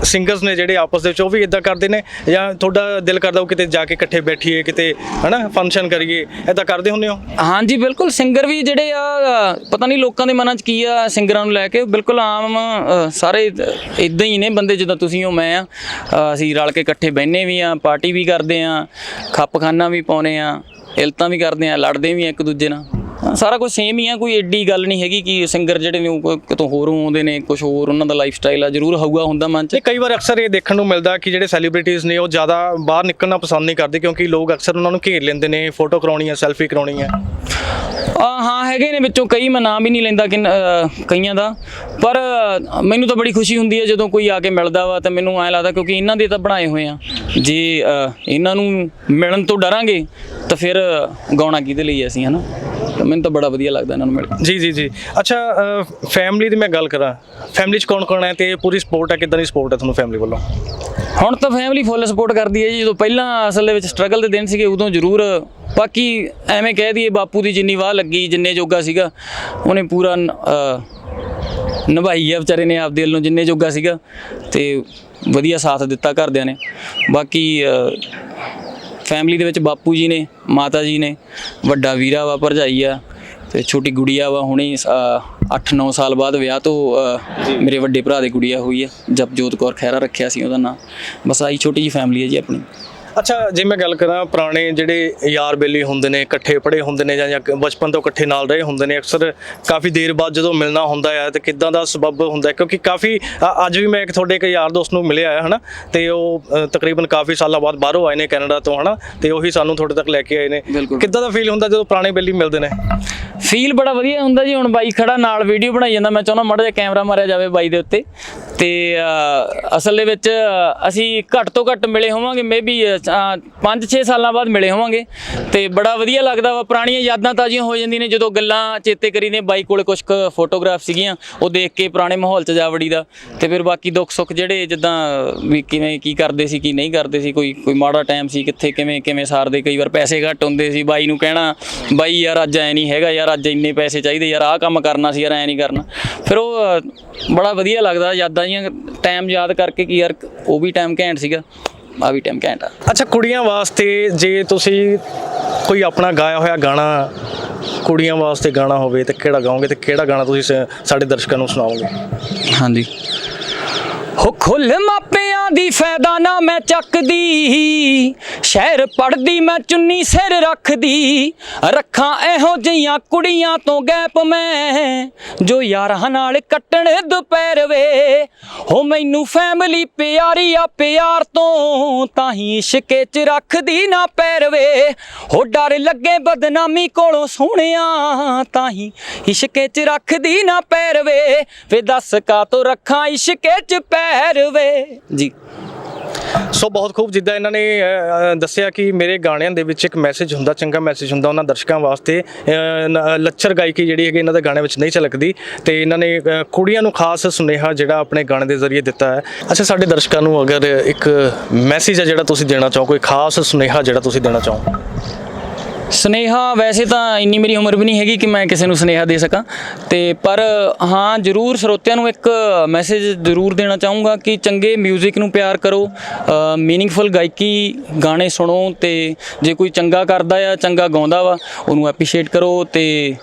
ਸਿੰਗਰਸ ਨੇ ਜਿਹੜੇ ਆਪਸ ਦੇ ਵਿੱਚ ਉਹ ਵੀ ਇਦਾਂ ਕਰਦੇ ਨੇ? ਜਾਂ ਤੁਹਾਡਾ ਦਿਲ ਕਰਦਾ ਉਹ ਕਿਤੇ ਜਾ ਕੇ ਇਕੱਠੇ ਬੈਠੀਏ ਕਿਤੇ ਹਨਾ ਫੰਕਸ਼ਨ ਕਰੀਏ ਇਦਾਂ ਕਰਦੇ ਹੁੰਦੇ ਹੋ? ਹਾਂਜੀ ਬਿਲਕੁਲ ਸਿੰਗਰ ਵੀ ਜਿਹੜੇ ਆ ਪਤਾ ਨਹੀਂ ਲੋਕਾਂ ਦੇ ਮਨਾਂ 'ਚ ਕੀ ਆ ਸਿੰਗਰਾਂ ਨੂੰ ਲੈ ਕੇ? ਬਿਲਕੁਲ ਆਮ ਅ, ਸਾਰੇ ਇਦਾਂ ਹੀ ਨੇ ਬੰਦੇ ਜਿੱਦਾਂ ਤੁਸੀਂ ਹੋ ਮੈਂ ਆ ਅ, ਅਸੀਂ ਰਲ ਕੇ ਇਕੱਠੇ ਬਹਿੰਦੇ ਵੀ ਆ ਪਾਰਟੀ ਵੀ ਕਰਦੇ ਆ ਖੱਪਖਾਨਾ ਵੀ ਪਾਉਨੇ ਆ ਇਲਤਾਂ ਵੀ ਕਰਦੇ ਆ ਲੜਦੇ ਵੀ ਆ ਇੱਕ ਦੂਜੇ ਨਾਲ। ਹਾਂ, ਸਾਰਾ ਕੁਝ ਸੇਮ ਹੀ ਆ ਕੋਈ ਐਡੀ ਗੱਲ ਨਹੀਂ ਹੈਗੀ ਕਿ ਸਿੰਗਰ ਜਿਹੜੇ ਨੇ ਉਹ ਕੋਈ ਕਿਤੋਂ ਹੋਰ ਆਉਂਦੇ ਨੇ ਕੁਝ ਹੋਰ ਉਹਨਾਂ ਦਾ ਲਾਈਫ ਸਟਾਈਲ ਆ ਜ਼ਰੂਰ ਹੋਊਗਾ ਹੁੰਦਾ ਮਨ 'ਚ। ਤੇ ਕਈ ਵਾਰ ਅਕਸਰ ਇਹ ਦੇਖਣ ਨੂੰ ਮਿਲਦਾ ਕਿ ਜਿਹੜੇ ਸੈਲੀਬ੍ਰਿਟੀਜ਼ ਨੇ ਉਹ ਜ਼ਿਆਦਾ ਬਾਹਰ ਨਿਕਲਣਾ ਪਸੰਦ ਨਹੀਂ ਕਰਦੇ ਕਿਉਂਕਿ ਲੋਕ ਅਕਸਰ ਉਹਨਾਂ ਨੂੰ ਘੇਰ ਲੈਂਦੇ ਨੇ ਫੋਟੋ ਕਰਾਉਣੀ ਹੈ ਸੈਲਫੀ ਕਰਾਉਣੀ ਹੈ ਹਾਂ, ਹੈਗੇ ਨੇ ਵਿੱਚੋਂ ਕਈ, ਮੈਂ ਨਾਮ ਵੀ ਨਹੀਂ ਲੈਂਦਾ ਕਿ ਕਈਆਂ ਦਾ। ਪਰ ਮੈਨੂੰ ਤਾਂ ਬੜੀ ਖੁਸ਼ੀ ਹੁੰਦੀ ਹੈ ਜਦੋਂ ਕੋਈ ਆ ਕੇ ਮਿਲਦਾ ਵਾ ਤਾਂ ਮੈਨੂੰ ਐਂ ਲੱਗਦਾ ਕਿਉਂਕਿ ਇਹਨਾਂ ਦੇ ਤਾਂ ਬਣਾਏ ਹੋਏ ਆ। ਜੇ ਇਹਨਾਂ ਨੂੰ ਮਿਲਣ ਤੋਂ ਡਰਾਂਗੇ ਤਾਂ ਫਿਰ ਗਾਉਣਾ ਕਿਹਦੇ ਲਈ ਹੈ ਅਸੀਂ, ਹਨਾ? ਤਾਂ ਮੈਨੂੰ ਤਾਂ ਬੜਾ ਵਧੀਆ ਲੱਗਦਾ ਇਹਨਾਂ ਨੂੰ ਮਿਲ ਕੇ। ਜੀ ਜੀ ਜੀ। ਅੱਛਾ ਫੈਮਿਲੀ ਦੀ ਮੈਂ ਗੱਲ ਕਰਾਂ। ਫੈਮਿਲੀ 'ਚ ਕੌਣ ਕੌਣ ਹੈ ਤੇ ਪੂਰੀ ਸਪੋਰਟ ਹੈ ਕਿਦਾਂ ਦੀ ਸਪੋਰਟ ਹੈ ਤੁਹਾਨੂੰ ਫੈਮਿਲੀ ਵੱਲੋਂ? ਹੁਣ ਤਾਂ ਫੈਮਿਲੀ ਫੁੱਲ ਸਪੋਰਟ ਕਰਦੀ ਹੈ ਜੀ। ਜਦੋਂ ਪਹਿਲਾਂ ਅਸਲ ਦੇ ਵਿੱਚ ਸਟਰਗਲ ਦੇ ਦਿਨ ਸੀਗੇ ਉਦੋਂ ਜ਼ਰੂਰ ਬਾਕੀ ਐਵੇਂ ਕਹਿ ਦਈਏ ਬਾਪੂ ਦੀ ਜਿੰਨੀ ਵਾਹ ਲੱਗੀ ਜਿੰਨੇ ਜੋਗਾ ਸੀਗਾ ਉਹਨੇ ਪੂਰਾ ਨਿਭਾਈ ਆ ਵਿਚਾਰੇ ਨੇ ਆਪਦੇ ਵੱਲੋਂ ਜਿੰਨੇ ਜੋਗਾ ਸੀਗਾ ਤੇ ਵਧੀਆ ਸਾਥ ਦਿੱਤਾ ਘਰਦਿਆਂ ਨੇ। ਬਾਕੀ ਫੈਮਿਲੀ ਦੇ ਵਿੱਚ ਬਾਪੂ ਜੀ ਨੇ, ਮਾਤਾ ਜੀ ਨੇ, ਵੱਡਾ ਵੀਰਾ ਵਾ, ਭਰਜਾਈ ਆ, ਤੇ ਛੋਟੀ ਗੁੜੀਆ ਵਾ, ਹੁਣੇ 8-9 ਸਾਲ ਬਾਅਦ ਵਿਆਹ ਤੋਂ ਮੇਰੇ ਵੱਡੇ ਭਰਾ ਦੀ ਗੁੜੀਆ ਹੋਈ ਆ, ਜਪਜੋਤ ਕੌਰ ਖਹਿਰਾ ਰੱਖਿਆ ਸੀ ਉਹਦਾ ਨਾਮ ਬਸ ਆਈ ਛੋਟੀ ਜੀ ਫੈਮਿਲੀ ਹੈ ਜੀ ਆਪਣੀ। ਅੱਛਾ ਜੇ ਮੈਂ ਗੱਲ ਕਰਾਂ ਪੁਰਾਣੇ ਜਿਹੜੇ ਯਾਰ ਬੇਲੀ ਹੁੰਦੇ ਨੇ ਇਕੱਠੇ ਪੜੇ ਹੁੰਦੇ ਨੇ ਜਾਂ ਬਚਪਨ ਤੋਂ ਇਕੱਠੇ ਨਾਲ ਰਹੇ ਹੁੰਦੇ ਨੇ ਅਕਸਰ ਕਾਫੀ ਦੇਰ ਬਾਅਦ ਜਦੋਂ ਮਿਲਣਾ ਹੁੰਦਾ ਹੈ ਤੇ ਕਿੱਦਾਂ ਦਾ ਸਬਬ ਹੁੰਦਾ ਕਿਉਂਕਿ ਕਾਫੀ ਅੱਜ ਵੀ ਮੈਂ ਇੱਕ ਤੁਹਾਡੇ ਇੱਕ ਯਾਰ ਦੋਸਤ ਨੂੰ ਮਿਲਿਆ ਹੈ ਹਨਾ? ਤੇ ਉਹ ਤਕਰੀਬਨ ਕਾਫੀ ਸਾਲਾਂ ਬਾਅਦ ਬਾਹਰੋਂ ਆਏ ਨੇ ਕੈਨੇਡਾ ਤੋਂ ਹਨਾ? ਤੇ ਉਹੀ ਸਾਨੂੰ ਤੁਹਾਡੇ ਤੱਕ ਲੈ ਕੇ ਆਏ ਨੇ। ਕਿੱਦਾਂ ਦਾ ਫੀਲ ਹੁੰਦਾ ਜਦੋਂ ਪੁਰਾਣੇ ਬੇਲੀ ਮਿਲਦੇ ਨੇ? ਫੀਲ ਬੜਾ ਵਧੀਆ ਹੁੰਦਾ ਜੀ। ਹੁਣ ਬਾਈ ਖੜਾ ਨਾਲ ਵੀਡੀਓ ਬਣਾਈ ਜਾਂਦਾ, ਮੈਂ ਚਾਹੁੰਦਾ ਮਾੜਾ ਜਿਹਾ ਕੈਮਰਾ ਮਾਰਿਆ ਜਾਵੇ ਬਾਈ ਦੇ ਉੱਤੇ। ਤੇ ਅਸਲ ਦੇ ਵਿੱਚ ਅਸੀਂ ਘੱਟ ਤੋਂ ਘੱਟ ਮਿਲੇ ਹੋਵਾਂਗੇ ਮੇਬੀ 5-6 ਸਾਲਾਂ ਬਾਅਦ ਮਿਲੇ ਹੋਵਾਂਗੇ। ਤੇ ਬੜਾ ਵਧੀਆ ਲੱਗਦਾ ਵਾ, ਪੁਰਾਣੀਆਂ ਯਾਦਾਂ ਤਾਜ਼ੀਆਂ ਹੋ ਜਾਂਦੀਆਂ ਨੇ, ਜਦੋਂ ਗੱਲਾਂ ਚੇਤੇ ਕਰੀਦੇ ਬਾਈ ਕੋਲੇ ਕੁਝ ਕੁ ਫੋਟੋਗ੍ਰਾਫ ਸੀਗੀਆਂ, ਉਹ ਦੇਖ ਕੇ ਪੁਰਾਣੇ ਮਾਹੌਲ 'ਚ ਜਾ ਵੜੀ ਦਾ। ਤੇ ਫਿਰ ਬਾਕੀ ਦੁੱਖ ਸੁੱਖ ਜਿਹੜੇ ਜਿੱਦਾਂ ਵੀ ਕਿਵੇਂ ਕੀ ਕਰਦੇ ਸੀ, ਕੀ ਨਹੀਂ ਕਰਦੇ ਸੀ, ਕੋਈ ਕੋਈ ਮਾੜਾ ਟਾਈਮ ਸੀ, ਕਿੱਥੇ, ਕਿਵੇਂ ਕਿਵੇਂ ਸਾਰਦੇ, ਕਈ ਵਾਰ ਪੈਸੇ ਘੱਟ ਹੁੰਦੇ ਸੀ, ਬਾਈ ਨੂੰ ਕਹਿਣਾ, ਬਾਈ ਯਾਰ ਅੱਜ ਐ ਨਹੀਂ ਹੈਗਾ ਯਾਰ ਅੱਜ ਇੰਨੇ ਪੈਸੇ ਚਾਹੀਦੇ ਯਾਰ ਆਹ ਕੰਮ ਕਰਨਾ ਸੀ ਯਾਰ ਐ ਨਹੀਂ ਕਰਨਾ। ਫਿਰ ਉਹ ਬੜਾ ਵਧੀਆ ਲੱਗਦਾ ਯਾਦਾਂ ਜੀਆਂ ਟਾਈਮ ਯਾਦ ਕਰਕੇ ਕਿ ਯਾਰ ਉਹ ਵੀ ਟਾਈਮ ਘੈਂਟ ਸੀਗਾ ਆ ਵੀ ਟਾਈਮ ਘੈਂਟ ਆ। ਅੱਛਾ ਕੁੜੀਆਂ ਵਾਸਤੇ ਜੇ ਤੁਸੀਂ ਕੋਈ ਆਪਣਾ ਗਾਇਆ ਹੋਇਆ ਗਾਣਾ ਕੁੜੀਆਂ ਵਾਸਤੇ ਗਾਣਾ ਹੋਵੇ ਤੇ ਕਿਹੜਾ ਗਾਓਗੇ ਤੇ ਕਿਹੜਾ ਗਾਣਾ ਤੁਸੀਂ ਸਾਡੇ ਦਰਸ਼ਕਾਂ ਨੂੰ ਸੁਣਾਓਗੇ? ਹਾਂਜੀ। ਹੋ ਖੁੱਲ ਮਾਪਿਆਂ ਗੱਲਾਂ ਦੀ ਫਾਇਦਾ ਨਾ ਮੈਂ ਚੱਕਦੀ। ਸ਼ਹਿਰ ਪੜਦੀ ਮੈਂ ਚੁੰਨੀ ਸਿਰ ਰੱਖਦੀ। ਰੱਖਾਂ ਇਹੋ ਜਿਹੀਆਂ ਕੁੜੀਆਂ ਤੋਂ ਗੈਪ ਮੈਂ, ਜੋ ਯਾਰਾਂ ਨਾਲ ਕੱਟਣ ਦੁਪਹਿਰ ਵੇ। ਹੋ ਮੈਨੂੰ ਫੈਮਿਲੀ ਪਿਆਰੀ ਆ ਪਿਆਰ ਤੋਂ, ਤਾਂ ਹੀ ਇਸ਼ਕੇ ਚ ਰੱਖਦੀ ਨਾ ਪੈਰ ਵੇ। ਹੋ ਡਰ ਲੱਗੇ ਬਦਨਾਮੀ ਕੋਲੋਂ ਸੋਹਣਿਆ, ਤਾਂ ਹੀ ਇਸ਼ਕੇ ਚ ਰੱਖਦੀ ਨਾ ਪੈਰ ਵੇ। ਵੇ ਦੱਸ ਕਾ ਤੋਂ ਰੱਖਾਂ ਇਸ਼ਕੇ ਚ ਪੈਰ ਵੇ? ਜੀ। ਸੋ ਬਹੁਤ ਖੂਬ ਜਿੱਦਾਂ ਇਹਨਾਂ ਨੇ ਦੱਸਿਆ ਕਿ ਮੇਰੇ ਗਾਣਿਆਂ ਦੇ ਵਿੱਚ ਇੱਕ ਮੈਸੇਜ ਹੁੰਦਾ ਚੰਗਾ ਮੈਸੇਜ ਹੁੰਦਾ ਉਹਨਾਂ ਦਰਸ਼ਕਾਂ ਵਾਸਤੇ। ਅ, ਲੱਚਰ ਗਾਇਕੀ ਜਿਹੜੀ ਹੈਗੀ ਇਹਨਾਂ ਦੇ ਗਾਣੇ ਵਿੱਚ ਨਹੀਂ ਝਲਕਦੀ ਤੇ ਇਹਨਾਂ ਨੇ ਕੁੜੀਆਂ ਨੂੰ ਖਾਸ ਸੁਨੇਹਾ ਜਿਹੜਾ ਆਪਣੇ ਗਾਣੇ ਦੇ ਜ਼ਰੀਏ ਦਿੱਤਾ ਹੈ। ਅੱਛਾ ਸਾਡੇ ਦਰਸ਼ਕਾਂ ਨੂੰ ਅਗਰ ਇੱਕ ਮੈਸੇਜ ਹੈ ਜਿਹੜਾ ਤੁਸੀਂ ਦੇਣਾ ਚਾਹੋ ਕੋਈ ਖਾਸ ਸੁਨੇਹਾ ਜਿਹੜਾ ਤੁਸੀਂ ਦੇਣਾ ਚਾਹੋ। ਸਨੇਹਾ ਵੈਸੇ ਤਾਂ ਇੰਨੀ ਮੇਰੀ ਉਮਰ ਵੀ ਨਹੀਂ ਹੈਗੀ ਕਿ ਮੈਂ ਕਿਸੇ ਨੂੰ ਸਨੇਹਾ ਦੇ ਸਕਾਂ। ਤੇ ਪਰ ਹਾਂ ਜਰੂਰ ਸਰੋਤਿਆਂ ਨੂੰ ਇੱਕ ਮੈਸੇਜ ਜ਼ਰੂਰ ਦੇਣਾ ਚਾਹੂੰਗਾ ਕਿ ਚੰਗੇ 뮤직 ਨੂੰ ਪਿਆਰ ਕਰੋ ਮੀਨਿੰਗਫੁਲ ਗਾਇਕੀ ਗਾਣੇ ਸੁਣੋ ਤੇ ਜੇ ਕੋਈ ਚੰਗਾ ਕਰਦਾ ਆ ਚੰਗਾ ਗਾਉਂਦਾ ਵਾ ਉਹਨੂੰ ਐਪਰੀਸ਼ੀਏਟ ਕਰੋ ਤੇ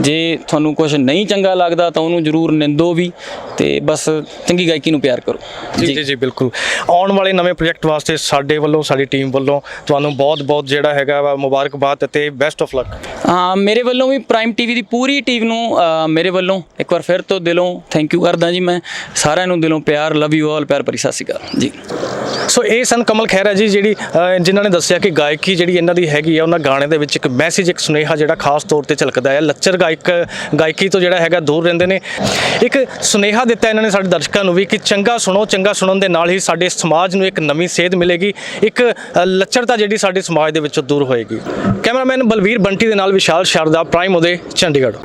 ਜੇ ਤੁਹਾਨੂੰ ਕੁਝ ਨਹੀਂ ਚੰਗਾ ਲੱਗਦਾ ਤਾਂ ਉਹਨੂੰ ਜਰੂਰ ਨਿੰਦੋ ਵੀ ਤੇ ਬਸ ਚੰਗੀ ਗਾਇਕੀ ਨੂੰ ਪਿਆਰ ਕਰੋ। ਜੀ ਜੀ। ਜੀ ਬਿਲਕੁਲ। ਆਉਣ ਵਾਲੇ ਨਵੇਂ ਪ੍ਰੋਜੈਕਟ ਵਾਸਤੇ ਸਾਡੇ ਵੱਲੋਂ ਸਾਡੀ ਟੀਮ ਵੱਲੋਂ ਤੁਹਾਨੂੰ ਬਹੁਤ ਬਹੁਤ ਜਿਹੜਾ ਹੈਗਾ ਵਾ ਮੁਬਾਰਕਬਾਦ ਅਤੇ ਬੈਸਟ ਆਫ ਲੱਕ ਹਾਂ ਮੇਰੇ ਵੱਲੋਂ ਵੀ ਪ੍ਰਾਈਮ ਟੀਵੀ ਦੀ ਪੂਰੀ ਟੀਮ ਨੂੰ ਮੇਰੇ ਵੱਲੋਂ ਇੱਕ ਵਾਰ ਫਿਰ ਤੋਂ ਦਿਲੋਂ ਥੈਂਕ ਯੂ ਕਰਦਾ ਜੀ ਮੈਂ। ਸਾਰਿਆਂ ਨੂੰ ਦਿਲੋਂ ਪਿਆਰ ਲਵ ਯੂ ਆਲ ਪਿਆਰ ਭਰੀ ਸਤਿ ਸ਼੍ਰੀ ਅਕਾਲ। ਜੀ। ਸੋ ਇਹ ਸਨ ਕਮਲ ਖਹਿਰਾ ਜੀ ਜਿਹੜੀ ਜਿਨ੍ਹਾਂ ਨੇ ਦੱਸਿਆ ਕਿ ਗਾਇਕੀ ਜਿਹੜੀ ਇਹਨਾਂ ਦੀ ਹੈਗੀ ਆ ਉਹਨਾਂ ਗਾਣੇ ਦੇ ਵਿੱਚ ਇੱਕ ਮੈਸੇਜ ਇੱਕ ਸੁਨੇਹਾ ਜਿਹੜਾ ਖਾਸ ਤੌਰ ਤੇ ਝਲਕਦਾ ਹੈ ਲੱਚਰ ਗਾਇਕ ਗਾਇਕੀ ਤੋਂ ਜਿਹੜਾ ਹੈਗਾ ਦੂਰ ਰਹਿੰਦੇ ਨੇ। ਇੱਕ ਸੁਨੇਹਾ ਦਿੱਤਾ ਇਹਨਾਂ ਨੇ ਸਾਡੇ ਦਰਸ਼ਕਾਂ ਨੂੰ ਵੀ ਕਿ ਚੰਗਾ ਸੁਣੋ ਚੰਗਾ ਸੁਣਨ ਦੇ ਨਾਲ ਹੀ ਸਾਡੇ ਸਮਾਜ ਨੂੰ ਇੱਕ ਨਵੀਂ ਸੇਧ ਮਿਲੇਗੀ। ਇੱਕ ਅ, ਲੱਚਰਤਾ ਜਿਹੜੀ ਸਾਡੇ ਸਮਾਜ ਦੇ ਵਿੱਚੋਂ ਦੂਰ ਹੋਏਗੀ। ਕੈਮਰਾਮੈਨ ਬਲਵੀਰ ਬੰਟੀ ਦੇ ਨਾਲ ਵਿਸ਼ਾਲ ਸ਼ਰਦਾ ਪ੍ਰਾਈਮ ਉਹਦੇ ਚੰਡੀਗੜ੍ਹ।